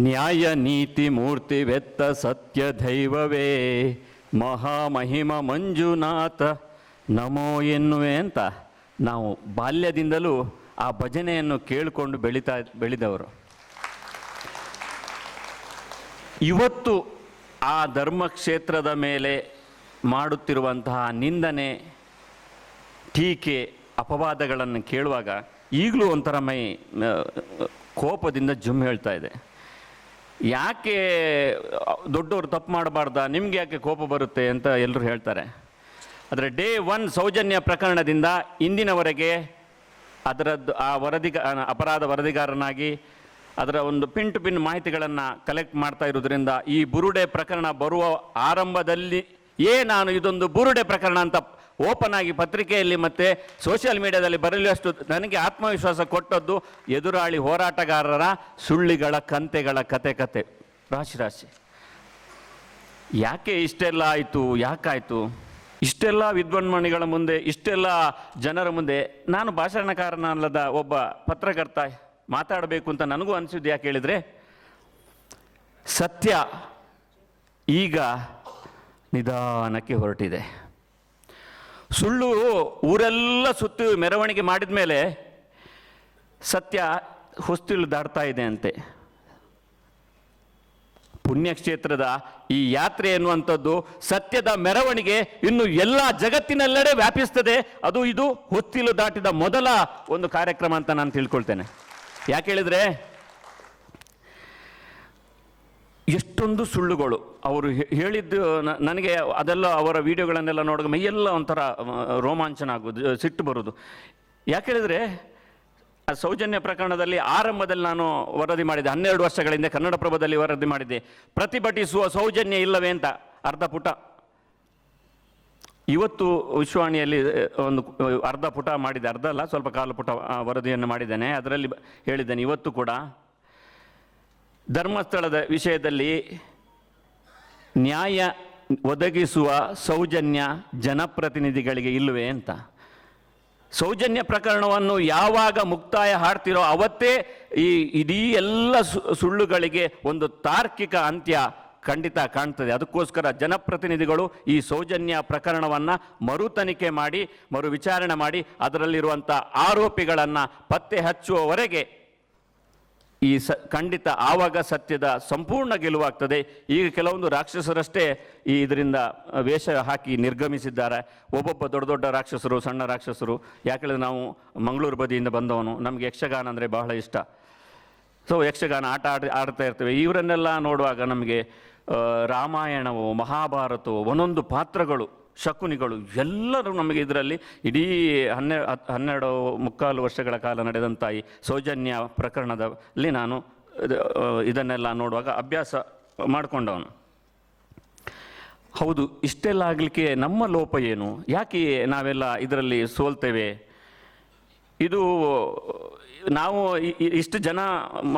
ನ್ಯಾಯ, ನೀತಿ, ಮೂರ್ತಿ ವೆತ್ತ ಸತ್ಯ, ದೈವವೇ. ಮಹಾಮಹಿಮ ಮಂಜುನಾಥ. ನಮೋ ಎನ್ನುವೆ ಅಂತ ನಾವು ಬಾಲ್ಯದಿಂದಲೂ ಆ ಭಜನೆಯನ್ನು ಕೇಳಿಕೊಂಡು ಬೆಳೀತಾ ಬೆಳೆದವರು. ಇವತ್ತು ಆ ಧರ್ಮಕ್ಷೇತ್ರದ ಮೇಲೆ ಮಾಡುತ್ತಿರುವಂತಹ ನಿಂದನೆ, ಟೀಕೆ, ಅಪವಾದಗಳನ್ನು ಕೇಳುವಾಗ ಈಗಲೂ ಒಂಥರ ಮೈ, ಕೋಪದಿಂದ ಜುಮ್ ಹೇಳ್ತಾ ಇದೆ. ಯಾಕೆ ದೊಡ್ಡವರು ತಪ್ಪು ಮಾಡಬಾರ್ದ? ನಿಮ್ಗೆ ಯಾಕೆ ಕೋಪ ಬರುತ್ತೆ ಅಂತ ಎಲ್ಲರೂ ಹೇಳ್ತಾರೆ. ಆದರೆ ಡೇ ಒನ್ ಸೌಜನ್ಯ ಪ್ರಕರಣದಿಂದ ಇಂದಿನವರೆಗೆ ಅದರದ್ದು ಆ ವರದಿಗ ಅಪರಾಧ ವರದಿಗಾರನಾಗಿ ಅದರ ಒಂದು ಪಿನ್ ಟು ಪಿನ್ ಮಾಹಿತಿಗಳನ್ನು ಕಲೆಕ್ಟ್ ಮಾಡ್ತಾ ಇರೋದ್ರಿಂದ ಈ ಬುರುಡೆ ಪ್ರಕರಣ ಬರುವ ಆರಂಭದಲ್ಲಿ ಏ ನಾನು ಇದೊಂದು ಬುರುಡೆ ಪ್ರಕರಣ ಅಂತ ಓಪನ್ ಆಗಿ ಪತ್ರಿಕೆಯಲ್ಲಿ ಮತ್ತು ಸೋಷಿಯಲ್ ಮೀಡಿಯಾದಲ್ಲಿ ಬರಲಿಯಷ್ಟು ನನಗೆ ಆತ್ಮವಿಶ್ವಾಸ ಕೊಟ್ಟದ್ದು ಎದುರಾಳಿ ಹೋರಾಟಗಾರರ ಸುಳ್ಳಿಗಳ ಕಂತೆಗಳ ಕತೆ ಕತೆ. ರಾಶಿ ರಾಶಿ. ಯಾಕೆ ಇಷ್ಟೆಲ್ಲ ಆಯಿತು? ಯಾಕಾಯಿತು? ಇಷ್ಟೆಲ್ಲ ವಿದ್ವಾನ್ಮಣಿಗಳ ಮುಂದೆ, ಇಷ್ಟೆಲ್ಲ ಜನರ ಮುಂದೆ ನಾನು ಭಾಷಣಕಾರನಲ್ಲದ ಒಬ್ಬ ಪತ್ರಕರ್ತ ಮಾತಾಡಬೇಕು ಅಂತ ನನಗೂ ಅನಿಸಿದ್ದು ಯಾಕೆ ಹೇಳಿದರೆ, ಸತ್ಯ ಈಗ ನಿಧಾನಕ್ಕೆ ಹೊರಟಿದೆ. ಸುಳ್ಳು ಊರೆಲ್ಲ ಸುತ್ತಿ ಮೆರವಣಿಗೆ ಮಾಡಿದ ಮೇಲೆ ಸತ್ಯ ಹೊಸ್ತಿಲು ದಾಡ್ತಾ ಇದೆ ಅಂತೆ. ಪುಣ್ಯಕ್ಷೇತ್ರದ ಈ ಯಾತ್ರೆ ಎನ್ನುವಂಥದ್ದು ಸತ್ಯದ ಮೆರವಣಿಗೆ ಇನ್ನು ಎಲ್ಲ ಜಗತ್ತಿನೆಲ್ಲೆಡೆ ವ್ಯಾಪಿಸ್ತದೆ. ಅದು ಇದು ಹೊತ್ತಿಲು ದಾಟಿದ ಮೊದಲ ಒಂದು ಕಾರ್ಯಕ್ರಮ ಅಂತ ನಾನು ತಿಳ್ಕೊಳ್ತೇನೆ. ಯಾಕೆ ಹೇಳಿದ್ರೆ ಎಷ್ಟೊಂದು ಸುಳ್ಳುಗಳು. ಅವರು ಹೇಳಿದ್ದು ನನಗೆ ಅದೆಲ್ಲ ಅವರ ವಿಡಿಯೋಗಳನ್ನೆಲ್ಲ ನೋಡುವಾಗ ಮೈಯೆಲ್ಲ ಒಂಥರ ರೋಮಾಂಚನ ಆಗೋದು ಸಿಟ್ಟು ಬರೋದು ಯಾಕೆ ಹೇಳಿದ್ರೆ, ಆ ಸೌಜನ್ಯ ಪ್ರಕರಣದಲ್ಲಿ ಆರಂಭದಲ್ಲಿ ನಾನು ವರದಿ ಮಾಡಿದ್ದೆ. ಹನ್ನೆರಡು ವರ್ಷಗಳಿಂದ ಕನ್ನಡಪ್ರಭದಲ್ಲಿ ವರದಿ ಮಾಡಿದ್ದೆ. ಪ್ರತಿಭಟಿಸುವ ಸೌಜನ್ಯ ಇಲ್ಲವೇ ಅಂತ, ಅರ್ಧ ಪುಟ. ಇವತ್ತು ವಿಶ್ವಾಣಿಯಲ್ಲಿ ಒಂದು ಅರ್ಧ ಪುಟ ಮಾಡಿದೆ ಅರ್ಧ ಅಲ್ಲ, ಸ್ವಲ್ಪ ಕಾಲು ಪುಟ ವರದಿಯನ್ನು ಮಾಡಿದ್ದೇನೆ. ಅದರಲ್ಲಿ ಹೇಳಿದ್ದೇನೆ. ಇವತ್ತು ಕೂಡ ಧರ್ಮಸ್ಥಳದ ವಿಷಯದಲ್ಲಿ ನ್ಯಾಯ ಒದಗಿಸುವ ಸೌಜನ್ಯ ಜನಪ್ರತಿನಿಧಿಗಳಿಗೆ ಇಲ್ಲವೇ ಅಂತ. ಸೌಜನ್ಯ ಪ್ರಕರಣವನ್ನು ಯಾವಾಗ ಮುಕ್ತಾಯ ಹಾಡ್ತಿರೋ ಅವತ್ತೇ ಈ ಇಡೀ ಎಲ್ಲ ಸುಳ್ಳುಗಳಿಗೆ ಒಂದು ತಾರ್ಕಿಕ ಅಂತ್ಯ ಖಂಡಿತ ಕಾಣ್ತದೆ. ಅದಕ್ಕೋಸ್ಕರ ಜನಪ್ರತಿನಿಧಿಗಳು ಈ ಸೌಜನ್ಯ ಪ್ರಕರಣವನ್ನು ಮರು ತನಿಖೆ ಮಾಡಿ ಮರು ವಿಚಾರಣೆ ಮಾಡಿ ಅದರಲ್ಲಿರುವಂಥ ಆರೋಪಿಗಳನ್ನು ಪತ್ತೆ ಹಚ್ಚುವವರೆಗೆ ಈ ಸ, ಖಂಡಿತ ಆವಾಗ ಸತ್ಯದ ಸಂಪೂರ್ಣ ಗೆಲುವಾಗ್ತದೆ. ಈಗ ಕೆಲವೊಂದು ರಾಕ್ಷಸರಷ್ಟೇ ಈ ಇದರಿಂದ ವೇಷ ಹಾಕಿ ನಿರ್ಗಮಿಸಿದ್ದಾರೆ. ಒಬ್ಬೊಬ್ಬ ದೊಡ್ಡ ದೊಡ್ಡ ರಾಕ್ಷಸರು, ಸಣ್ಣ ರಾಕ್ಷಸರು, ಯಾಕಂದರೆ ನಾವು ಮಂಗಳೂರು ಬದಿಯಿಂದ ಬಂದವನು. ನಮಗೆ ಯಕ್ಷಗಾನ ಅಂದರೆ ಬಹಳ ಇಷ್ಟ. ಸೊ ಯಕ್ಷಗಾನ ಆಟ ಆಡಿ, ಆಡ್ತಾ ಇರ್ತೇವೆ. ಇವರನ್ನೆಲ್ಲ ನೋಡುವಾಗ ನಮಗೆ ರಾಮಾಯಣವು, ಮಹಾಭಾರತವು, ಒಂದೊಂದು ಪಾತ್ರಗಳು ಶಕುನಿಗಳು ಎಲ್ಲರೂ ನಮಗೆ ಇದರಲ್ಲಿ ಇಡೀ ಹನ್ನೆ ಹನ್ನೆರಡು ಮುಕ್ಕಾಲು ವರ್ಷಗಳ ಕಾಲ ನಡೆದಂಥ ಈ ಸೌಜನ್ಯ ಪ್ರಕರಣದಲ್ಲಿ ನಾನು ಇದನ್ನೆಲ್ಲ ನೋಡುವಾಗ ಅಭ್ಯಾಸ ಮಾಡಿಕೊಂಡವನು. ಹೌದು, ಇಷ್ಟೆಲ್ಲ ಆಗಲಿಕ್ಕೆ ನಮ್ಮ ಲೋಪ ಏನು? ಯಾಕೆ ನಾವೆಲ್ಲ ಇದರಲ್ಲಿ ಸೋಲ್ತೇವೆ? ಇದು, ನಾವು ಇಷ್ಟು ಜನ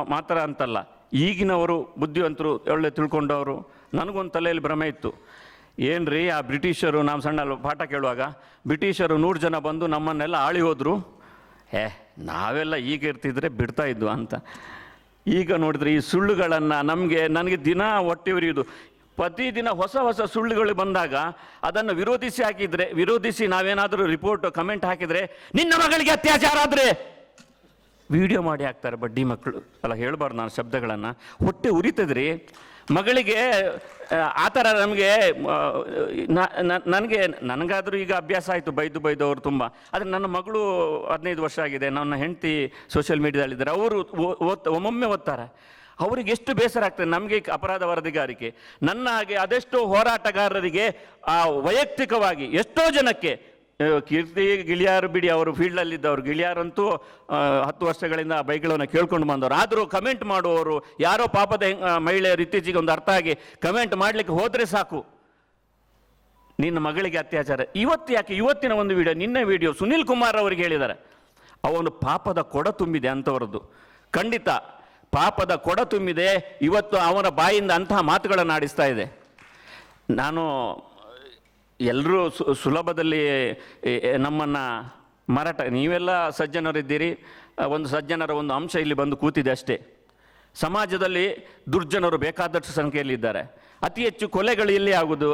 ಮಾತ್ರ ಅಂತಲ್ಲ. ಈಗಿನವರು ಬುದ್ಧಿವಂತರು ಒಳ್ಳೆ ತಿಳ್ಕೊಂಡವರು. ನನಗೊಂದು ತಲೆಯಲ್ಲಿ ಭ್ರಮೆ ಇತ್ತು. ಏನ್ರಿ ಆ ಬ್ರಿಟಿಷರು, ನಾವು ಸಣ್ಣ ಪಾಠ ಕೇಳುವಾಗ, ಬ್ರಿಟಿಷರು ನೂರು ಜನ ಬಂದು ನಮ್ಮನ್ನೆಲ್ಲ ಆಳಿ ಹೋದರು. ಏ, ನಾವೆಲ್ಲ ಈಗ ಇರ್ತಿದ್ರೆ ಬಿಡ್ತಾ ಇದ್ವು ಅಂತ. ಈಗ ನೋಡಿದ್ರೆ ಈ ಸುಳ್ಳುಗಳನ್ನು ನಮಗೆ, ನನಗೆ ದಿನ ಹೊಟ್ಟೆ ಉರಿಯೋದು. ಪ್ರತಿದಿನ ಹೊಸ ಹೊಸ ಸುಳ್ಳುಗಳು ಬಂದಾಗ ಅದನ್ನು ವಿರೋಧಿಸಿ ಹಾಕಿದರೆ, ವಿರೋಧಿಸಿ ನಾವೇನಾದರೂ ರಿಪೋರ್ಟ್ ಕಮೆಂಟ್ ಹಾಕಿದರೆ, ನಿನ್ನ ಮಗಳಿಗೆ ಅತ್ಯಾಚಾರ ಆದರೆ? ವಿಡಿಯೋ ಮಾಡಿ ಹಾಕ್ತಾರೆ ಬಡ್ಡಿ ಮಕ್ಕಳು ಅಲ್ಲ, ಹೇಳಬಾರ್ದು ನಾನು ಶಬ್ದಗಳನ್ನು. ಹೊಟ್ಟೆ ಉರಿತದ್ರಿ. ಮಗಳಿಗೆ ಆ, ಥರ ನಮಗೆ ನನಗೆ ನನಗಾದರೂ ಈಗ ಅಭ್ಯಾಸ ಆಯಿತು ಬೈದು ಬೈದು ಅವರು ತುಂಬ. ಆದರೆ ನನ್ನ ಮಗಳು ಹದಿನೈದು ವರ್ಷ ಆಗಿದೆ ನನ್ನ ಹೆಂಡತಿ ಸೋಷಿಯಲ್ ಮೀಡಿಯಾದಲ್ಲಿದ್ದಾರೆ ಅವರು ಓದ್ ಒಮ್ಮೊಮ್ಮೆ ಓದ್ತಾರೆ. ಅವರಿಗೆ ಎಷ್ಟು ಬೇಸರ ಆಗ್ತದೆ ನಮಗೆ ಅಪರಾಧ ವರದಿಗಾರಿಕೆ. ನನ್ನ ಹಾಗೆ ಅದೆಷ್ಟೋ ಹೋರಾಟಗಾರರಿಗೆ ಆ ವೈಯಕ್ತಿಕವಾಗಿ ಎಷ್ಟೋ ಜನಕ್ಕೆ ಕೀರ್ತಿ, ಗಿಳಿಯಾರು ಬಿಡಿ, ಅವರು ಫೀಲ್ಡಲ್ಲಿದ್ದವರು ಗಿಳಿಯಾರಂತೂ ಹತ್ತು ವರ್ಷಗಳಿಂದ ಆ ಬೈಕ್ಗಳನ್ನು ಕೇಳ್ಕೊಂಡು ಬಂದವರು. ಆದರೂ ಕಮೆಂಟ್ ಮಾಡುವವರು, ಯಾರೋ ಪಾಪದ ಮಹಿಳೆಯರು ಇತ್ತೀಚೆಗೆ ಒಂದು ಅರ್ಥ ಆಗಿ ಕಮೆಂಟ್ ಮಾಡಲಿಕ್ಕೆ ಹೋದರೆ ಸಾಕು. ನಿನ್ನ ಮಗಳಿಗೆ ಅತ್ಯಾಚಾರ. ಇವತ್ತು ಯಾಕೆ, ಇವತ್ತಿನ ಒಂದು ವಿಡಿಯೋ ನಿನ್ನೆ ವಿಡಿಯೋ ಸುನಿಲ್ ಕುಮಾರ್ ಅವರಿಗೆ ಹೇಳಿದ್ದಾರೆ. ಅವನು ಪಾಪದ ಕೊಡ ತುಂಬಿದೆ ಅಂಥವರದ್ದು ಖಂಡಿತ, ಪಾಪದ ಕೊಡ ತುಂಬಿದೆ. ಇವತ್ತು ಅವನ ಬಾಯಿಂದ ಅಂತಹ ಮಾತುಗಳನ್ನು ಆಡಿಸ್ತಾ ಇದೆ. ನಾನು ಎಲ್ಲರೂ ಸುಲಭದಲ್ಲಿ ನಮ್ಮನ್ನು ಮಾರಾಟ, ನೀವೆಲ್ಲ ಸಜ್ಜನರಿದ್ದೀರಿ ಒಂದು ಸಜ್ಜನರ ಒಂದು ಅಂಶ ಇಲ್ಲಿ ಬಂದು ಕೂತಿದೆ ಅಷ್ಟೇ. ಸಮಾಜದಲ್ಲಿ ದುರ್ಜನರು ಬೇಕಾದಷ್ಟು ಸಂಖ್ಯೆಯಲ್ಲಿ ಇದ್ದಾರೆ. ಅತಿ ಹೆಚ್ಚು ಕೊಲೆಗಳು ಇಲ್ಲಿ ಆಗುವುದು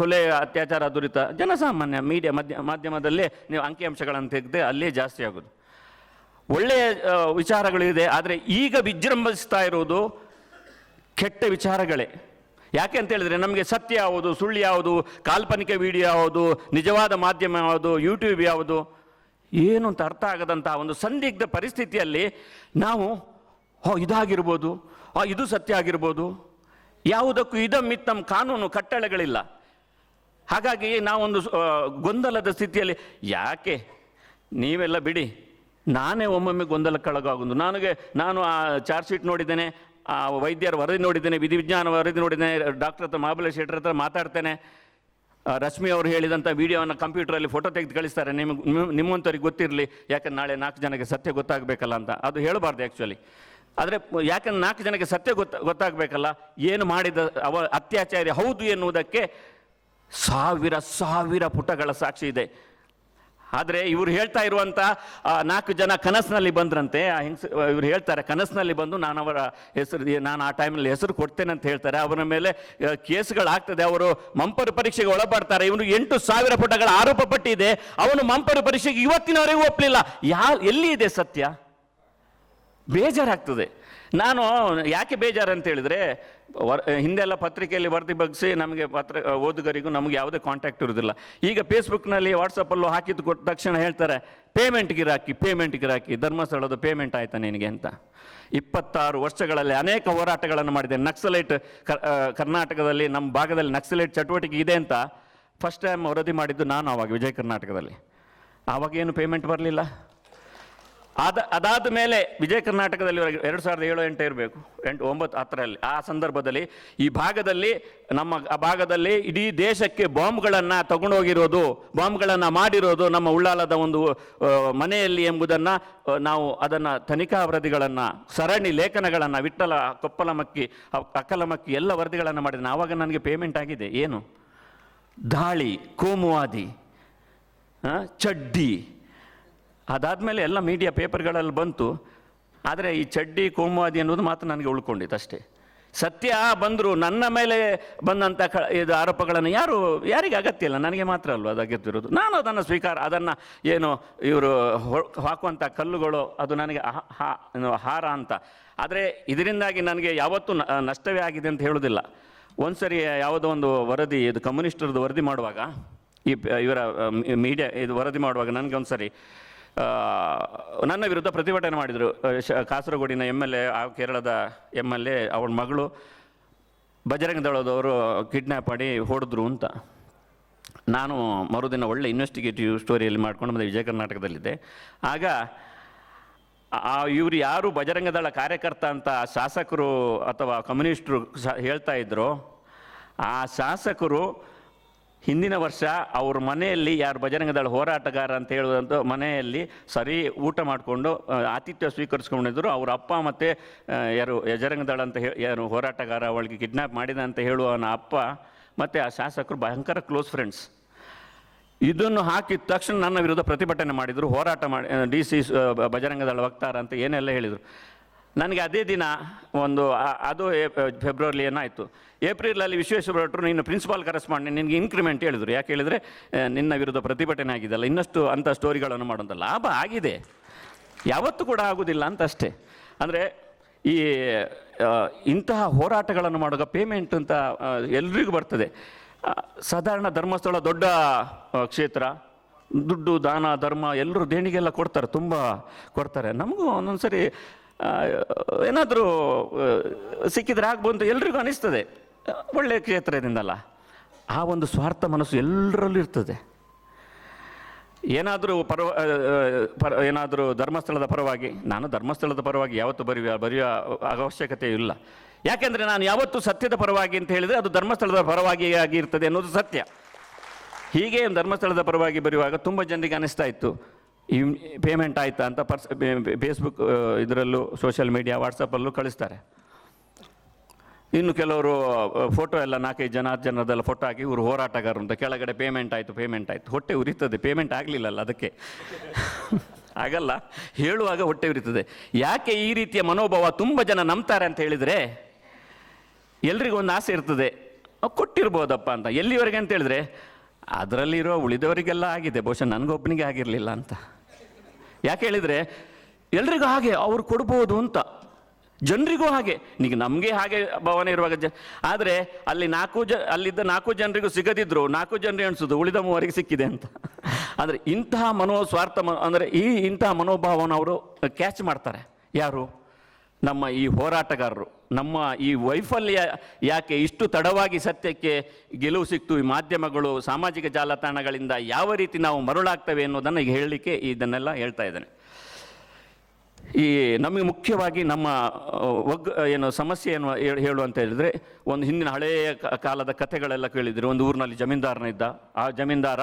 ಕೊಲೆ, ಅತ್ಯಾಚಾರ, ದುರಿತ, ಜನಸಾಮಾನ್ಯ ಮೀಡಿಯಾ, ಮಧ್ಯ, ಮಾಧ್ಯಮದಲ್ಲೇ ನೀವು ಅಂಕಿಅಂಶಗಳನ್ನು ತೆಗೆದೇ ಅಲ್ಲೇ ಜಾಸ್ತಿ ಆಗೋದು. ಒಳ್ಳೆಯ ವಿಚಾರಗಳಿದೆ, ಆದರೆ ಈಗ ವಿಜೃಂಭಿಸ್ತಾ ಇರುವುದು ಕೆಟ್ಟ ವಿಚಾರಗಳೇ. ಯಾಕೆ ಅಂತ ಹೇಳಿದ್ರೆ ನಮಗೆ ಸತ್ಯ ಯಾವುದು, ಸುಳ್ಳು ಯಾವುದು, ಕಾಲ್ಪನಿಕ ವಿಡಿಯೋ ಯಾವುದು, ನಿಜವಾದ ಮಾಧ್ಯಮ ಯಾವುದು ಯೂಟ್ಯೂಬ್ ಯಾವುದು? ಏನು ಅಂತ ಅರ್ಥ ಆಗದಂಥ ಒಂದು ಸಂದಿಗ್ಧ ಪರಿಸ್ಥಿತಿಯಲ್ಲಿ ನಾವು, ಹೋ, ಇದಾಗಿರ್ಬೋದು ಆ ಇದು ಸತ್ಯ ಆಗಿರ್ಬೋದು. ಯಾವುದಕ್ಕೂ ಇದಮ್ಮಿತ್ತಂ ಕಾನೂನು ಕಟ್ಟಳೆಗಳಿಲ್ಲ. ಹಾಗಾಗಿ ನಾವೊಂದು ಗೊಂದಲದ ಸ್ಥಿತಿಯಲ್ಲಿ, ಯಾಕೆ? ನೀವೆಲ್ಲ ಬಿಡಿ. ನಾನೇ ಒಮ್ಮೊಮ್ಮೆ ಗೊಂದಲಕ್ಕೊಳಗಾಗುವುದು. ನನಗೆ, ನಾನು ಆ ಚಾರ್ಜ್ ಶೀಟ್ ನೋಡಿದ್ದೇನೆ ವೈದ್ಯರ ವರದಿ ನೋಡಿದ್ದೇನೆ, ವಿಧಿವಿಜ್ಞಾನ ವರದಿ ನೋಡಿದ್ದೇನೆ, ಡಾಕ್ಟರ್ ಹತ್ರ ಮಹಾಬಲೇಶ್ ಶೆಟ್ಟರ್ ಹತ್ರ ಮಾತಾಡ್ತೇನೆ. ರಶ್ಮಿ ಅವರು ಹೇಳಿದಂಥ ವಿಡಿಯೋವನ್ನು ಕಂಪ್ಯೂಟರಲ್ಲಿ ಫೋಟೋ ತೆಗೆದು ಕಳಿಸ್ತಾರೆ. ನಿಮಗೆ ನಿಮ್- ನಿಮ್ಮಂಥವ್ರಿಗೆ ಗೊತ್ತಿರಲಿ, ಯಾಕಂದ್ರೆ ನಾಳೆ ನಾಲ್ಕು ಜನಕ್ಕೆ ಸತ್ಯ ಗೊತ್ತಾಗಬೇಕಲ್ಲ ಅಂತ. ಅದು ಹೇಳಬಾರ್ದು ಆ್ಯಕ್ಚುಲಿ ಆದರೆ, ಯಾಕಂದ್ರೆ ನಾಲ್ಕು ಜನಕ್ಕೆ ಸತ್ಯ ಗೊತ್ತ, ಗೊತ್ತಾಗಬೇಕಲ್ಲ, ಏನು ಮಾಡಿದ ಅವ, ಅತ್ಯಾಚಾರಿ ಹೌದು ಎನ್ನುವುದಕ್ಕೆ ಸಾವಿರ ಸಾವಿರ ಪುಟಗಳ ಸಾಕ್ಷಿ ಇದೆ. ಆದರೆ ಇವರು ಹೇಳ್ತಾ ಇರುವಂಥ ನಾಲ್ಕು ಜನ ಕನಸಿನಲ್ಲಿ ಬಂದ್ರಂತೆ, ಆ ಹೆಂಗ್ಸ, ಇವರು ಹೇಳ್ತಾರೆ, ಕನಸಿನಲ್ಲಿ ಬಂದು ನಾನು ಅವರ ಹೆಸರು ನಾನು ಆ ಟೈಮಲ್ಲಿ ಹೆಸರು ಕೊಡ್ತೇನೆ ಅಂತ ಹೇಳ್ತಾರೆ. ಅವರ ಮೇಲೆ ಕೇಸುಗಳು ಕೇಸ್ಗಳಾಗ್ತದೆ, ಅವರು ಮಂಪರು ಪರೀಕ್ಷೆಗೆ ಒಳಪಡ್ತಾರೆ. ಇವನು ಎಂಟು ಸಾವಿರ ಪುಟಗಳ ಆರೋಪ ಪಟ್ಟಿದೆ. ಅವನು ಮಂಪರು ಪರೀಕ್ಷೆಗೆ ಇವತ್ತಿನವರೆಗೂ ಒಪ್ಪಲಿಲ್ಲ ಯಾ, ಎಲ್ಲಿ ಇದೆ ಸತ್ಯ? ಬೇಜಾರಾಗ್ತದೆ. ನಾನು ಯಾಕೆ ಬೇಜಾರು ಅಂತ ಹೇಳಿದ್ರೆ ವರ್, ಹಿಂದೆಲ್ಲ ಪತ್ರಿಕೆಯಲ್ಲಿ ವರದಿ ಬಗ್ಗಿಸಿ ನಮಗೆ ಪತ್ರ, ಓದುಗರಿಗೂ ನಮಗೆ ಯಾವುದೇ ಕಾಂಟ್ಯಾಕ್ಟ್ ಇರೋದಿಲ್ಲ. ಈಗ ಫೇಸ್ಬುಕ್ನಲ್ಲಿ ವಾಟ್ಸಪ್ಪಲ್ಲೂ ಹಾಕಿದ್ದು ಕೊಟ್ಟ ತಕ್ಷಣ ಹೇಳ್ತಾರೆ ಪೇಮೆಂಟ್ ಗಿರಾಕಿ ಪೇಮೆಂಟ್ ಗಿರಾಕಿ ಧರ್ಮಸ್ಥಳದ ಪೇಮೆಂಟ್ ಆಯ್ತಾ ನಿನಗೆ ಅಂತ. ಇಪ್ಪತ್ತಾರು ವರ್ಷಗಳಲ್ಲಿ ಅನೇಕ ಹೋರಾಟಗಳನ್ನು ಮಾಡಿದೆ. ನಕ್ಸಲೈಟ್ ಕರ್ನಾಟಕದಲ್ಲಿ ನಮ್ಮ ಭಾಗದಲ್ಲಿ ನಕ್ಸಲೈಟ್ ಚಟುವಟಿಕೆ ಇದೆ ಅಂತ ಫಸ್ಟ್ ಟೈಮ್ ವರದಿ ಮಾಡಿದ್ದು ನಾನು ಆವಾಗ ವಿಜಯ ಕರ್ನಾಟಕದಲ್ಲಿ. ಆವಾಗೇನು ಪೇಮೆಂಟ್ ಬರಲಿಲ್ಲ. ಅದ, ಅದಾದ ಮೇಲೆ ವಿಜಯ ಕರ್ನಾಟಕದಲ್ಲಿ ಎರಡು ಸಾವಿರದ ಏಳು ಎಂಟು ಇರಬೇಕು, ಎಂಟು, ಒಂಬತ್ತು, ಹತ್ತರಲ್ಲಿ. ಆ ಸಂದರ್ಭದಲ್ಲಿ ಈ ಭಾಗದಲ್ಲಿ, ನಮ್ಮ ಆ ಭಾಗದಲ್ಲಿ ಇಡೀ ದೇಶಕ್ಕೆ ಬಾಂಬ್ಗಳನ್ನು ತಗೊಂಡೋಗಿರೋದು, ಬಾಂಬ್ಗಳನ್ನು ಮಾಡಿರೋದು ನಮ್ಮ ಉಳ್ಳಾಲದ ಒಂದು ಮನೆಯಲ್ಲಿ ಎಂಬುದನ್ನು ನಾವು ಅದನ್ನು ತನಿಖಾ ವರದಿಗಳನ್ನು, ಸರಣಿ ಲೇಖನಗಳನ್ನು ವಿಠಲ ಕೊಪ್ಪಲಮಕ್ಕಿ ಅಕ್ಕಲಮಕ್ಕಿ ಎಲ್ಲ ವರದಿಗಳನ್ನು ಮಾಡಿದ್ದೇನೆ ಆವಾಗ ನನಗೆ ಪೇಮೆಂಟ್ ಆಗಿದೆ. ಏನು? ದಾಳಿ, ಕೋಮುವಾದಿ ಚಡ್ಡಿ ಅದಾದಮೇಲೆ ಎಲ್ಲ ಮೀಡಿಯಾ ಪೇಪರ್ಗಳಲ್ಲಿ ಬಂತು. ಆದರೆ ಈ ಚಡ್ಡಿ ಕೋಮುವಾದಿ ಅನ್ನೋದು ಮಾತ್ರ ನನಗೆ ಉಳ್ಕೊಂಡಿತ್ತು ಅಷ್ಟೇ. ಸತ್ಯ ಬಂದರು ನನ್ನ ಮೇಲೆ ಬಂದಂಥ ಕ ಇದು ಆರೋಪಗಳನ್ನು ಯಾರು ಯಾರಿಗೆ ಅಗತ್ಯ ಇಲ್ಲ? ನನಗೆ ಮಾತ್ರ ಅಲ್ವ ಅದು ಅಗತ್ಯವಿರೋದು ನಾನು ಅದನ್ನು ಸ್ವೀಕಾರ ಅದನ್ನು ಏನು ಇವರು ಹಾಕುವಂಥ ಕಲ್ಲುಗಳು ಅದು ನನಗೆ ಹಾರ ಅಂತ. ಆದರೆ ಇದರಿಂದಾಗಿ ನನಗೆ ಯಾವತ್ತೂ ನಷ್ಟವೇ ಆಗಿದೆ ಅಂತ ಹೇಳೋದಿಲ್ಲ. ಒಂದ್ಸರಿ ಯಾವುದೋ ಒಂದು ವರದಿ ಇದು ಕಮ್ಯುನಿಸ್ಟರದ್ದು ವರದಿ ಮಾಡುವಾಗ ಈ ಇವರ ಮೀಡಿಯಾ ಇದು ವರದಿ ಮಾಡುವಾಗ ನನಗೆ ಒಂದ್ಸರಿ ಆ, ನನ್ನ ವಿರುದ್ಧ ಪ್ರತಿಭಟನೆ ಮಾಡಿದರು. ಕಾಸರಗೋಡಿನ ಎಂ ಎಲ್ ಎ ಆ ಕೇರಳದ ಎಂ ಎಲ್ ಎ ಅವಳ ಮಗಳು ಬಜರಂಗ ದಳದವರು ಕಿಡ್ನ್ಯಾಪ್ ಮಾಡಿ ಹೊಡೆದ್ರು ಅಂತ. ನಾನು ಮರುದಿನ ಒಳ್ಳೆ ಇನ್ವೆಸ್ಟಿಗೇಟಿವ್ ಸ್ಟೋರಿಯಲ್ಲಿ ಮಾಡ್ಕೊಂಡು ಬಂದೆ, ವಿಜಯ ಕರ್ನಾಟಕದಲ್ಲಿದ್ದೆ. ಆಗ ಆ, ಇವರು ಯಾರು ಬಜರಂಗ ದಳ ಕಾರ್ಯಕರ್ತ ಅಂತ ಶಾಸಕರು ಅಥವಾ ಕಮ್ಯುನಿಸ್ಟರು ಸ, ಹೇಳ್ತಾ ಇದ್ದರು ಆ ಶಾಸಕರು ಹಿಂದಿನ ವರ್ಷ ಅವ್ರ ಮನೆಯಲ್ಲಿ ಯಾರು ಬಜರಂಗ ದಳ ಹೋರಾಟಗಾರ ಅಂತ ಹೇಳುವುದಂತ ಮನೆಯಲ್ಲಿ ಸರಿ ಊಟ ಮಾಡಿಕೊಂಡು ಆತಿಥ್ಯ ಸ್ವೀಕರಿಸ್ಕೊಂಡಿದ್ರು. ಅವ್ರ ಅಪ್ಪ ಮತ್ತು ಯಾರು ಯಜರಂಗದಳ ಅಂತ ಯಾರು ಹೋರಾಟಗಾರ ಅವಳಿಗೆ ಕಿಡ್ನ್ಯಾಪ್ ಮಾಡಿದ ಅಂತ ಹೇಳುವವನ ಅಪ್ಪ ಮತ್ತು ಆ ಶಾಸಕರು ಭಯಂಕರ ಕ್ಲೋಸ್ ಫ್ರೆಂಡ್ಸ್ ಇದನ್ನು ಹಾಕಿದ ತಕ್ಷಣ ನನ್ನ ವಿರುದ್ಧ ಪ್ರತಿಭಟನೆ ಮಾಡಿದರು. ಹೋರಾಟ ಮಾಡಿ ಡಿ ಸಿ ಬಜರಂಗ ದಳ ವಕ್ತಾರ ಅಂತ ಏನೆಲ್ಲ ಹೇಳಿದರು. ನನಗೆ ಅದೇ ದಿನ ಒಂದು ಅದು ಫೆಬ್ರವರಿಲಿ ಫೆಬ್ರವರಿ ಏನಾಯಿತು. ಏಪ್ರಿಲಲ್ಲಿ ವಿಶ್ವೇಶ್ವರ ಭಟ್ರು ನೀನು ಪ್ರಿನ್ಸಿಪಾಲ್ ಕರೆಸ್ಪಾಂಡೆಂಟ್ ನಿನಗೆ ಇನ್ಕ್ರಿಮೆಂಟ್ ಹೇಳಿದರು. ಯಾಕೆ ಹೇಳಿದರೆ ನಿನ್ನ ವಿರುದ್ಧ ಪ್ರತಿಭಟನೆ ಆಗಿದೆಲ್ಲ, ಇನ್ನಷ್ಟು ಅಂಥ ಸ್ಟೋರಿಗಳನ್ನು ಮಾಡೋಂಥ ಲಾಭ ಆಗಿದೆ. ಯಾವತ್ತೂ ಕೂಡ ಆಗೋದಿಲ್ಲ ಅಂತ ಅಷ್ಟೇ. ಅಂದರೆ ಈ ಇಂತಹ ಹೋರಾಟಗಳನ್ನು ಮಾಡುವಾಗ ಪೇಮೆಂಟ್ ಅಂತ ಎಲ್ರಿಗೂ ಬರ್ತದೆ. ಸಾಧಾರಣ ಧರ್ಮಸ್ಥಳ ದೊಡ್ಡ ಕ್ಷೇತ್ರ, ದುಡ್ಡು, ದಾನ, ಧರ್ಮ ಎಲ್ಲರೂ ದೇಣಿಗೆಲ್ಲ ಕೊಡ್ತಾರೆ, ತುಂಬ ಕೊಡ್ತಾರೆ. ನಮಗೂ ಒಂದೊಂದು ಸರಿ ಏನಾದರೂ ಸಿಕ್ಕಿದ್ರೆ ಆಗ್ಬೋದು ಎಲ್ರಿಗೂ ಅನಿಸ್ತದೆ. ಒಳ್ಳೆಯ ಕ್ಷೇತ್ರದಿಂದಲ್ಲ. ಆ ಒಂದು ಸ್ವಾರ್ಥ ಮನಸ್ಸು ಎಲ್ಲರಲ್ಲೂ ಇರ್ತದೆ. ಏನಾದರೂ ಪರ ಆ, ಪರ ಏನಾದರೂ ಧರ್ಮಸ್ಥಳದ ಪರವಾಗಿ ನಾನು ಧರ್ಮಸ್ಥಳದ ಪರವಾಗಿ ಯಾವತ್ತೂ ಬರೆಯುವ ಬರೆಯುವ ಅವಶ್ಯಕತೆ ಇಲ್ಲ. ಯಾಕೆಂದರೆ ನಾನು ಯಾವತ್ತೂ ಸತ್ಯದ ಪರವಾಗಿ ಅಂತ ಹೇಳಿದರೆ ಅದು ಧರ್ಮಸ್ಥಳದ ಪರವಾಗಿ ಆಗಿ ಇರ್ತದೆ ಅನ್ನೋದು ಸತ್ಯ. ಹೀಗೆ ಧರ್ಮಸ್ಥಳದ ಪರವಾಗಿ ಬರೆಯುವಾಗ ತುಂಬ ಜನರಿಗೆ ಅನಿಸ್ತಾ ಇತ್ತು. ಈ ಪೇಮೆಂಟ್ ಆಯಿತಾ ಅಂತ ಪರ್ಸ್ ಫೇಸ್ಬುಕ್ ಇದರಲ್ಲೂ ಸೋಷಿಯಲ್ ಮೀಡಿಯಾ ವಾಟ್ಸಪ್ಪಲ್ಲೂ ಕಳಿಸ್ತಾರೆ. ಇನ್ನು ಕೆಲವರು ಫೋಟೋ ಎಲ್ಲ ನಾಲ್ಕೈದು ಜನ ಹತ್ತು ಜನದೆಲ್ಲ ಫೋಟೋ ಹಾಕಿ ಇವರು ಹೋರಾಟಗಾರರು ಅಂತ ಕೆಳಗಡೆ ಪೇಮೆಂಟ್ ಆಯಿತು ಪೇಮೆಂಟ್ ಆಯಿತು. ಹೊಟ್ಟೆ ಉರಿತದೆ ಪೇಮೆಂಟ್ ಆಗಲಿಲ್ಲಲ್ಲ ಅದಕ್ಕೆ. ಆಗಲ್ಲ, ಹೇಳುವಾಗ ಹೊಟ್ಟೆ ಉರಿತದೆ. ಯಾಕೆ ಈ ರೀತಿಯ ಮನೋಭಾವ ತುಂಬ ಜನ ನಂಬ್ತಾರೆ ಅಂತ ಹೇಳಿದರೆ, ಎಲ್ರಿಗೂ ಒಂದು ಆಸೆ ಇರ್ತದೆ ಕೊಟ್ಟಿರ್ಬೋದಪ್ಪ ಅಂತ. ಎಲ್ಲಿವರೆಗೆ ಅಂತ ಹೇಳಿದ್ರೆ, ಅದರಲ್ಲಿರೋ ಉಳಿದವರಿಗೆಲ್ಲ ಆಗಿದೆ, ಬಹುಶಃ ನನಗೊಬ್ಬನಿಗೆ ಆಗಿರಲಿಲ್ಲ ಅಂತ. ಯಾಕೆ ಹೇಳಿದರೆ ಎಲ್ರಿಗೂ ಹಾಗೆ, ಅವ್ರು ಕೊಡ್ಬೋದು ಅಂತ. ಜನರಿಗೂ ಹಾಗೆ. ಈಗ ನಮಗೆ ಹಾಗೆ ಭಾವನೆ ಇರುವಾಗ ಜ, ಆದರೆ ಅಲ್ಲಿ ನಾಲ್ಕು ಜ, ಅಲ್ಲಿದ್ದ ನಾಲ್ಕು ಜನರಿಗೂ ಸಿಗದಿದ್ರು, ನಾಲ್ಕು ಜನರಿಗೆ ಅನಿಸೋದು, ಉಳಿದ ಮೂವರಿಗೆ ಸಿಕ್ಕಿದೆ ಅಂತ. ಆದರೆ ಇಂತಹ ಮನೋ ಸ್ವಾರ್ಥ ಮ, ಅಂದರೆ ಈ ಇಂತಹ ಮನೋಭಾವವನ್ನು ಅವರು ಕ್ಯಾಚ್ ಮಾಡ್ತಾರೆ. ಯಾರು? ನಮ್ಮ ಈ ಹೋರಾಟಗಾರರು. ನಮ್ಮ ಈ ವೈಫಲ್ಯ ಯಾಕೆ ಇಷ್ಟು ತಡವಾಗಿ ಸತ್ಯಕ್ಕೆ ಗೆಲುವು ಸಿಕ್ತು? ಈ ಮಾಧ್ಯಮಗಳು, ಸಾಮಾಜಿಕ ಜಾಲತಾಣಗಳಿಂದ ಯಾವ ರೀತಿ ನಾವು ಮರುಳಾಗ್ತವೆ ಅನ್ನೋದನ್ನು ಈಗ ಹೇಳಲಿಕ್ಕೆ ಇದನ್ನೆಲ್ಲ ಹೇಳ್ತಾ ಇದ್ದೇನೆ. ಈ ನಮಗೆ ಮುಖ್ಯವಾಗಿ ನಮ್ಮ ಒಗ್, ಏನು ಸಮಸ್ಯೆ ಏನು ಹೇಳ್- ಅಂತ ಹೇಳಿದರೆ, ಒಂದು ಹಿಂದಿನ ಹಳೆಯ ಕಾಲದ ಕಥೆಗಳೆಲ್ಲ ಕೇಳಿದ್ರು, ಒಂದು ಊರಿನಲ್ಲಿ ಜಮೀನ್ದಾರನ ಇದ್ದ, ಆ ಜಮೀನ್ದಾರ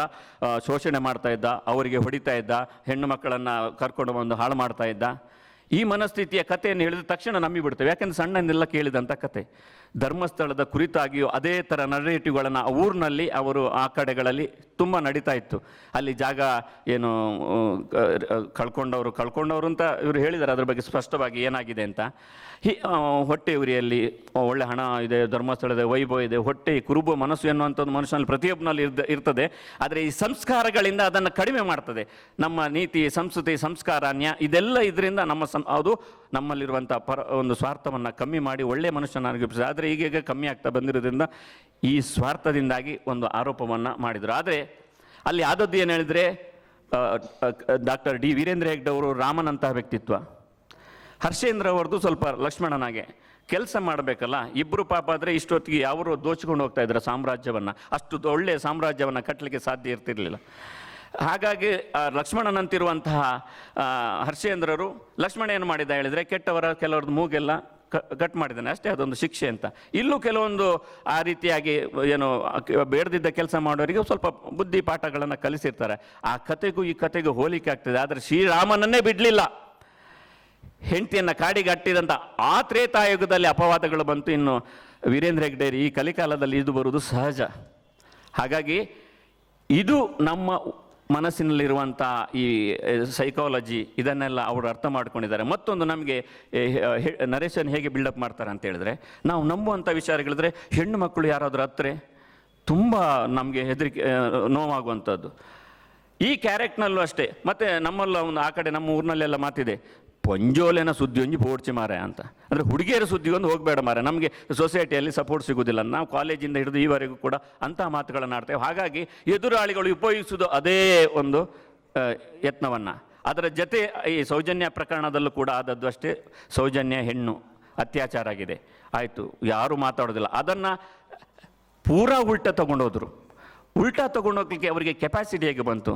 ಶೋಷಣೆ ಮಾಡ್ತಾ ಇದ್ದ, ಅವರಿಗೆ ಹೊಡಿತಾ ಇದ್ದ, ಹೆಣ್ಣು ಮಕ್ಕಳನ್ನು ಕರ್ಕೊಂಡು ಬಂದು ಹಾಳು ಮಾಡ್ತಾ ಇದ್ದ ಈ ಮನಸ್ಥಿತಿಯ ಕಥೆಯನ್ನು ಹೇಳಿದ ತಕ್ಷಣ ನಂಬಿಬಿಡ್ತೇವೆ ಯಾಕೆಂದ್ರೆ ಸಣ್ಣನೆಲ್ಲ ಕೇಳಿದಂಥ ಕತೆ ಧರ್ಮಸ್ಥಳದ ಕುರಿತಾಗಿಯೂ ಅದೇ ಥರ ನರೇಟಿವ್ಗಳನ್ನು ಆ ಊರಿನಲ್ಲಿ ಅವರು ಆ ಕಡೆಗಳಲ್ಲಿ ತುಂಬ ನಡೀತಾ ಇತ್ತು. ಅಲ್ಲಿ ಜಾಗ ಏನು ಕಳ್ಕೊಂಡವರು ಕಳ್ಕೊಂಡವರು ಅಂತ ಇವರು ಹೇಳಿದ್ದಾರೆ ಅದ್ರ ಬಗ್ಗೆ ಸ್ಪಷ್ಟವಾಗಿ ಏನಾಗಿದೆ ಅಂತ. ಹಿ ಹೊಟ್ಟೆ ಉರಿಯಲ್ಲಿ ಒಳ್ಳೆ ಹಣ ಇದೆ, ಧರ್ಮಸ್ಥಳದ ವೈಭವ ಇದೆ, ಹೊಟ್ಟೆ ಕುರುಬು ಮನಸ್ಸು ಎನ್ನುವಂಥದ್ದು ಮನುಷ್ಯನಲ್ಲಿ ಪ್ರತಿಯೊಬ್ಬನಲ್ಲಿ ಇರ್ದ, ಇರ್ತದೆ. ಆದರೆ ಈ ಸಂಸ್ಕಾರಗಳಿಂದ ಅದನ್ನು ಕಡಿಮೆ ಮಾಡ್ತದೆ. ನಮ್ಮ ನೀತಿ, ಸಂಸ್ಕೃತಿ, ಸಂಸ್ಕಾರ, ನ್ಯಾ, ಇದೆಲ್ಲ ಇದರಿಂದ ನಮ್ಮ ಸಂ, ಅದು ನಮ್ಮಲ್ಲಿರುವಂಥ ಪರ, ಒಂದು ಸ್ವಾರ್ಥವನ್ನು ಕಮ್ಮಿ ಮಾಡಿ ಒಳ್ಳೆಯ ಮನುಷ್ಯನಾಗಿ ಆದರೆ ಈಗೀಗ ಕಮ್ಮಿ ಆಗ್ತಾ ಬಂದಿರೋದ್ರಿಂದ ಈ ಸ್ವಾರ್ಥದಿಂದಾಗಿ ಒಂದು ಆರೋಪವನ್ನು ಮಾಡಿದರು. ಆದರೆ ಅಲ್ಲಿ ಆದದ್ದು ಏನು ಹೇಳಿದರೆ ಡಾಕ್ಟರ್ ಡಿ ವೀರೇಂದ್ರ ಹೆಗ್ಡೆ ಅವರು ರಾಮನಂತಹ ವ್ಯಕ್ತಿತ್ವ. ಹರ್ಷೇಂದ್ರ ಅವ್ರದ್ದು ಸ್ವಲ್ಪ ಲಕ್ಷ್ಮಣನಾಗೆ. ಕೆಲಸ ಮಾಡಬೇಕಲ್ಲ ಇಬ್ಬರು ಪಾಪ ಆದರೆ ಇಷ್ಟೊತ್ತಿಗೆ ಯಾವರು ದೋಚಿಕೊಂಡು ಹೋಗ್ತಾ ಇದ್ರು ಸಾಮ್ರಾಜ್ಯವನ್ನು. ಅಷ್ಟು ಒಳ್ಳೆಯ ಸಾಮ್ರಾಜ್ಯವನ್ನು ಕಟ್ಟಲಿಕ್ಕೆ ಸಾಧ್ಯ ಇರ್ತಿರಲಿಲ್ಲ. ಹಾಗಾಗಿ ಲಕ್ಷ್ಮಣನಂತಿರುವಂತಹ ಹರ್ಷೇಂದ್ರರು ಲಕ್ಷ್ಮಣ ಏನು ಮಾಡಿದ ಹೇಳಿದರೆ, ಕೆಟ್ಟವರ ಕೆಲವ್ರದ್ದು ಮೂಗೆಲ್ಲ ಕಟ್ ಮಾಡಿದ್ದಾನೆ ಅಷ್ಟೇ, ಅದೊಂದು ಶಿಕ್ಷೆ ಅಂತ. ಇಲ್ಲೂ ಕೆಲವೊಂದು ಆ ರೀತಿಯಾಗಿ ಏನು, ಬೇಡದಿದ್ದ ಕೆಲಸ ಮಾಡೋರಿಗೆ ಸ್ವಲ್ಪ ಬುದ್ಧಿ ಪಾಠಗಳನ್ನು ಕಲಿಸಿರ್ತಾರೆ. ಆ ಕತೆಗೂ ಈ ಕತೆಗೂ ಹೋಲಿಕೆ ಆಗ್ತದೆ, ಆದರೆ ಶ್ರೀರಾಮನನ್ನೇ ಬಿಡಲಿಲ್ಲ. ಹೆಂಡತಿಯನ್ನು ಕಾಡಿಗಟ್ಟಿದಂಥ ಆ ತ್ರೇತಾಯುಗದಲ್ಲಿ ಅಪವಾದಗಳು ಬಂತು. ಇನ್ನು ವೀರೇಂದ್ರ ಹೆಗ್ಡೇರಿ ಈ ಕಲಿಕಾಲದಲ್ಲಿ ಇದು ಬರುವುದು ಸಹಜ. ಹಾಗಾಗಿ ಇದು ನಮ್ಮ ಮನಸ್ಸಿನಲ್ಲಿರುವಂಥ ಈ ಸೈಕಾಲಜಿ ಇದನ್ನೆಲ್ಲ ಅವರು ಅರ್ಥ ಮಾಡ್ಕೊಂಡಿದ್ದಾರೆ. ಮತ್ತೊಂದು ನಮಗೆ ನರೇಶನ್ ಹೇಗೆ ಬಿಲ್ಡಪ್ ಮಾಡ್ತಾರೆ ಅಂತ ಹೇಳಿದ್ರೆ, ನಾವು ನಂಬುವಂಥ ವಿಚಾರಗಳಿದ್ರೆ ಹೆಣ್ಣು ಮಕ್ಕಳು ಯಾರಾದರೂ ಹತ್ರೆ ತುಂಬ ನಮಗೆ ಹೆದರಿಕೆ ನೋವಾಗುವಂಥದ್ದು ಈ ಕ್ಯಾರೆಕ್ಟ್ನಲ್ಲೂ ಅಷ್ಟೇ. ಮತ್ತು ನಮ್ಮಲ್ಲ ಒಂದು ಆ ಕಡೆ ನಮ್ಮ ಊರಿನಲ್ಲೆಲ್ಲ ಮಾತಿದೆ. ಪೊಂಜೋಲೆನ ಸುದ್ದಿ ಒಂಜಿ ಪೋಡ್ಚಿ ಮಾರೆ ಅಂತ. ಅಂದರೆ ಹುಡುಗಿಯರ ಸುದ್ದಿಗೊಂದು ಹೋಗಬೇಡ ಮಾರೆ. ನಮಗೆ ಸೊಸೈಟಿಯಲ್ಲಿ ಸಪೋರ್ಟ್ ಸಿಗೋದಿಲ್ಲ. ನಾವು ಕಾಲೇಜಿಂದ ಹಿಡಿದು ಈವರೆಗೂ ಕೂಡ ಅಂತಹ ಮಾತುಗಳನ್ನು ಆಡ್ತೇವೆ. ಹಾಗಾಗಿ ಎದುರಾಳಿಗಳು ಉಪಯೋಗಿಸುವುದು ಅದೇ ಒಂದು ಯತ್ನವನ್ನು. ಅದರ ಜೊತೆ ಈ ಸೌಜನ್ಯ ಪ್ರಕರಣದಲ್ಲೂ ಕೂಡ ಆದದ್ದು ಅಷ್ಟೇ. ಸೌಜನ್ಯ ಹೆಣ್ಣು ಅತ್ಯಾಚಾರ ಆಗಿದೆ. ಆಯಿತು, ಯಾರೂ ಮಾತಾಡೋದಿಲ್ಲ. ಅದನ್ನು ಪೂರಾ ಉಲ್ಟಾ ತಗೊಂಡೋದ್ರು. ಉಲ್ಟಾ ತಗೊಂಡೋಗ್ಲಿಕ್ಕೆ ಅವರಿಗೆ ಕೆಪಾಸಿಟಿ ಹೇಗೆ ಬಂತು?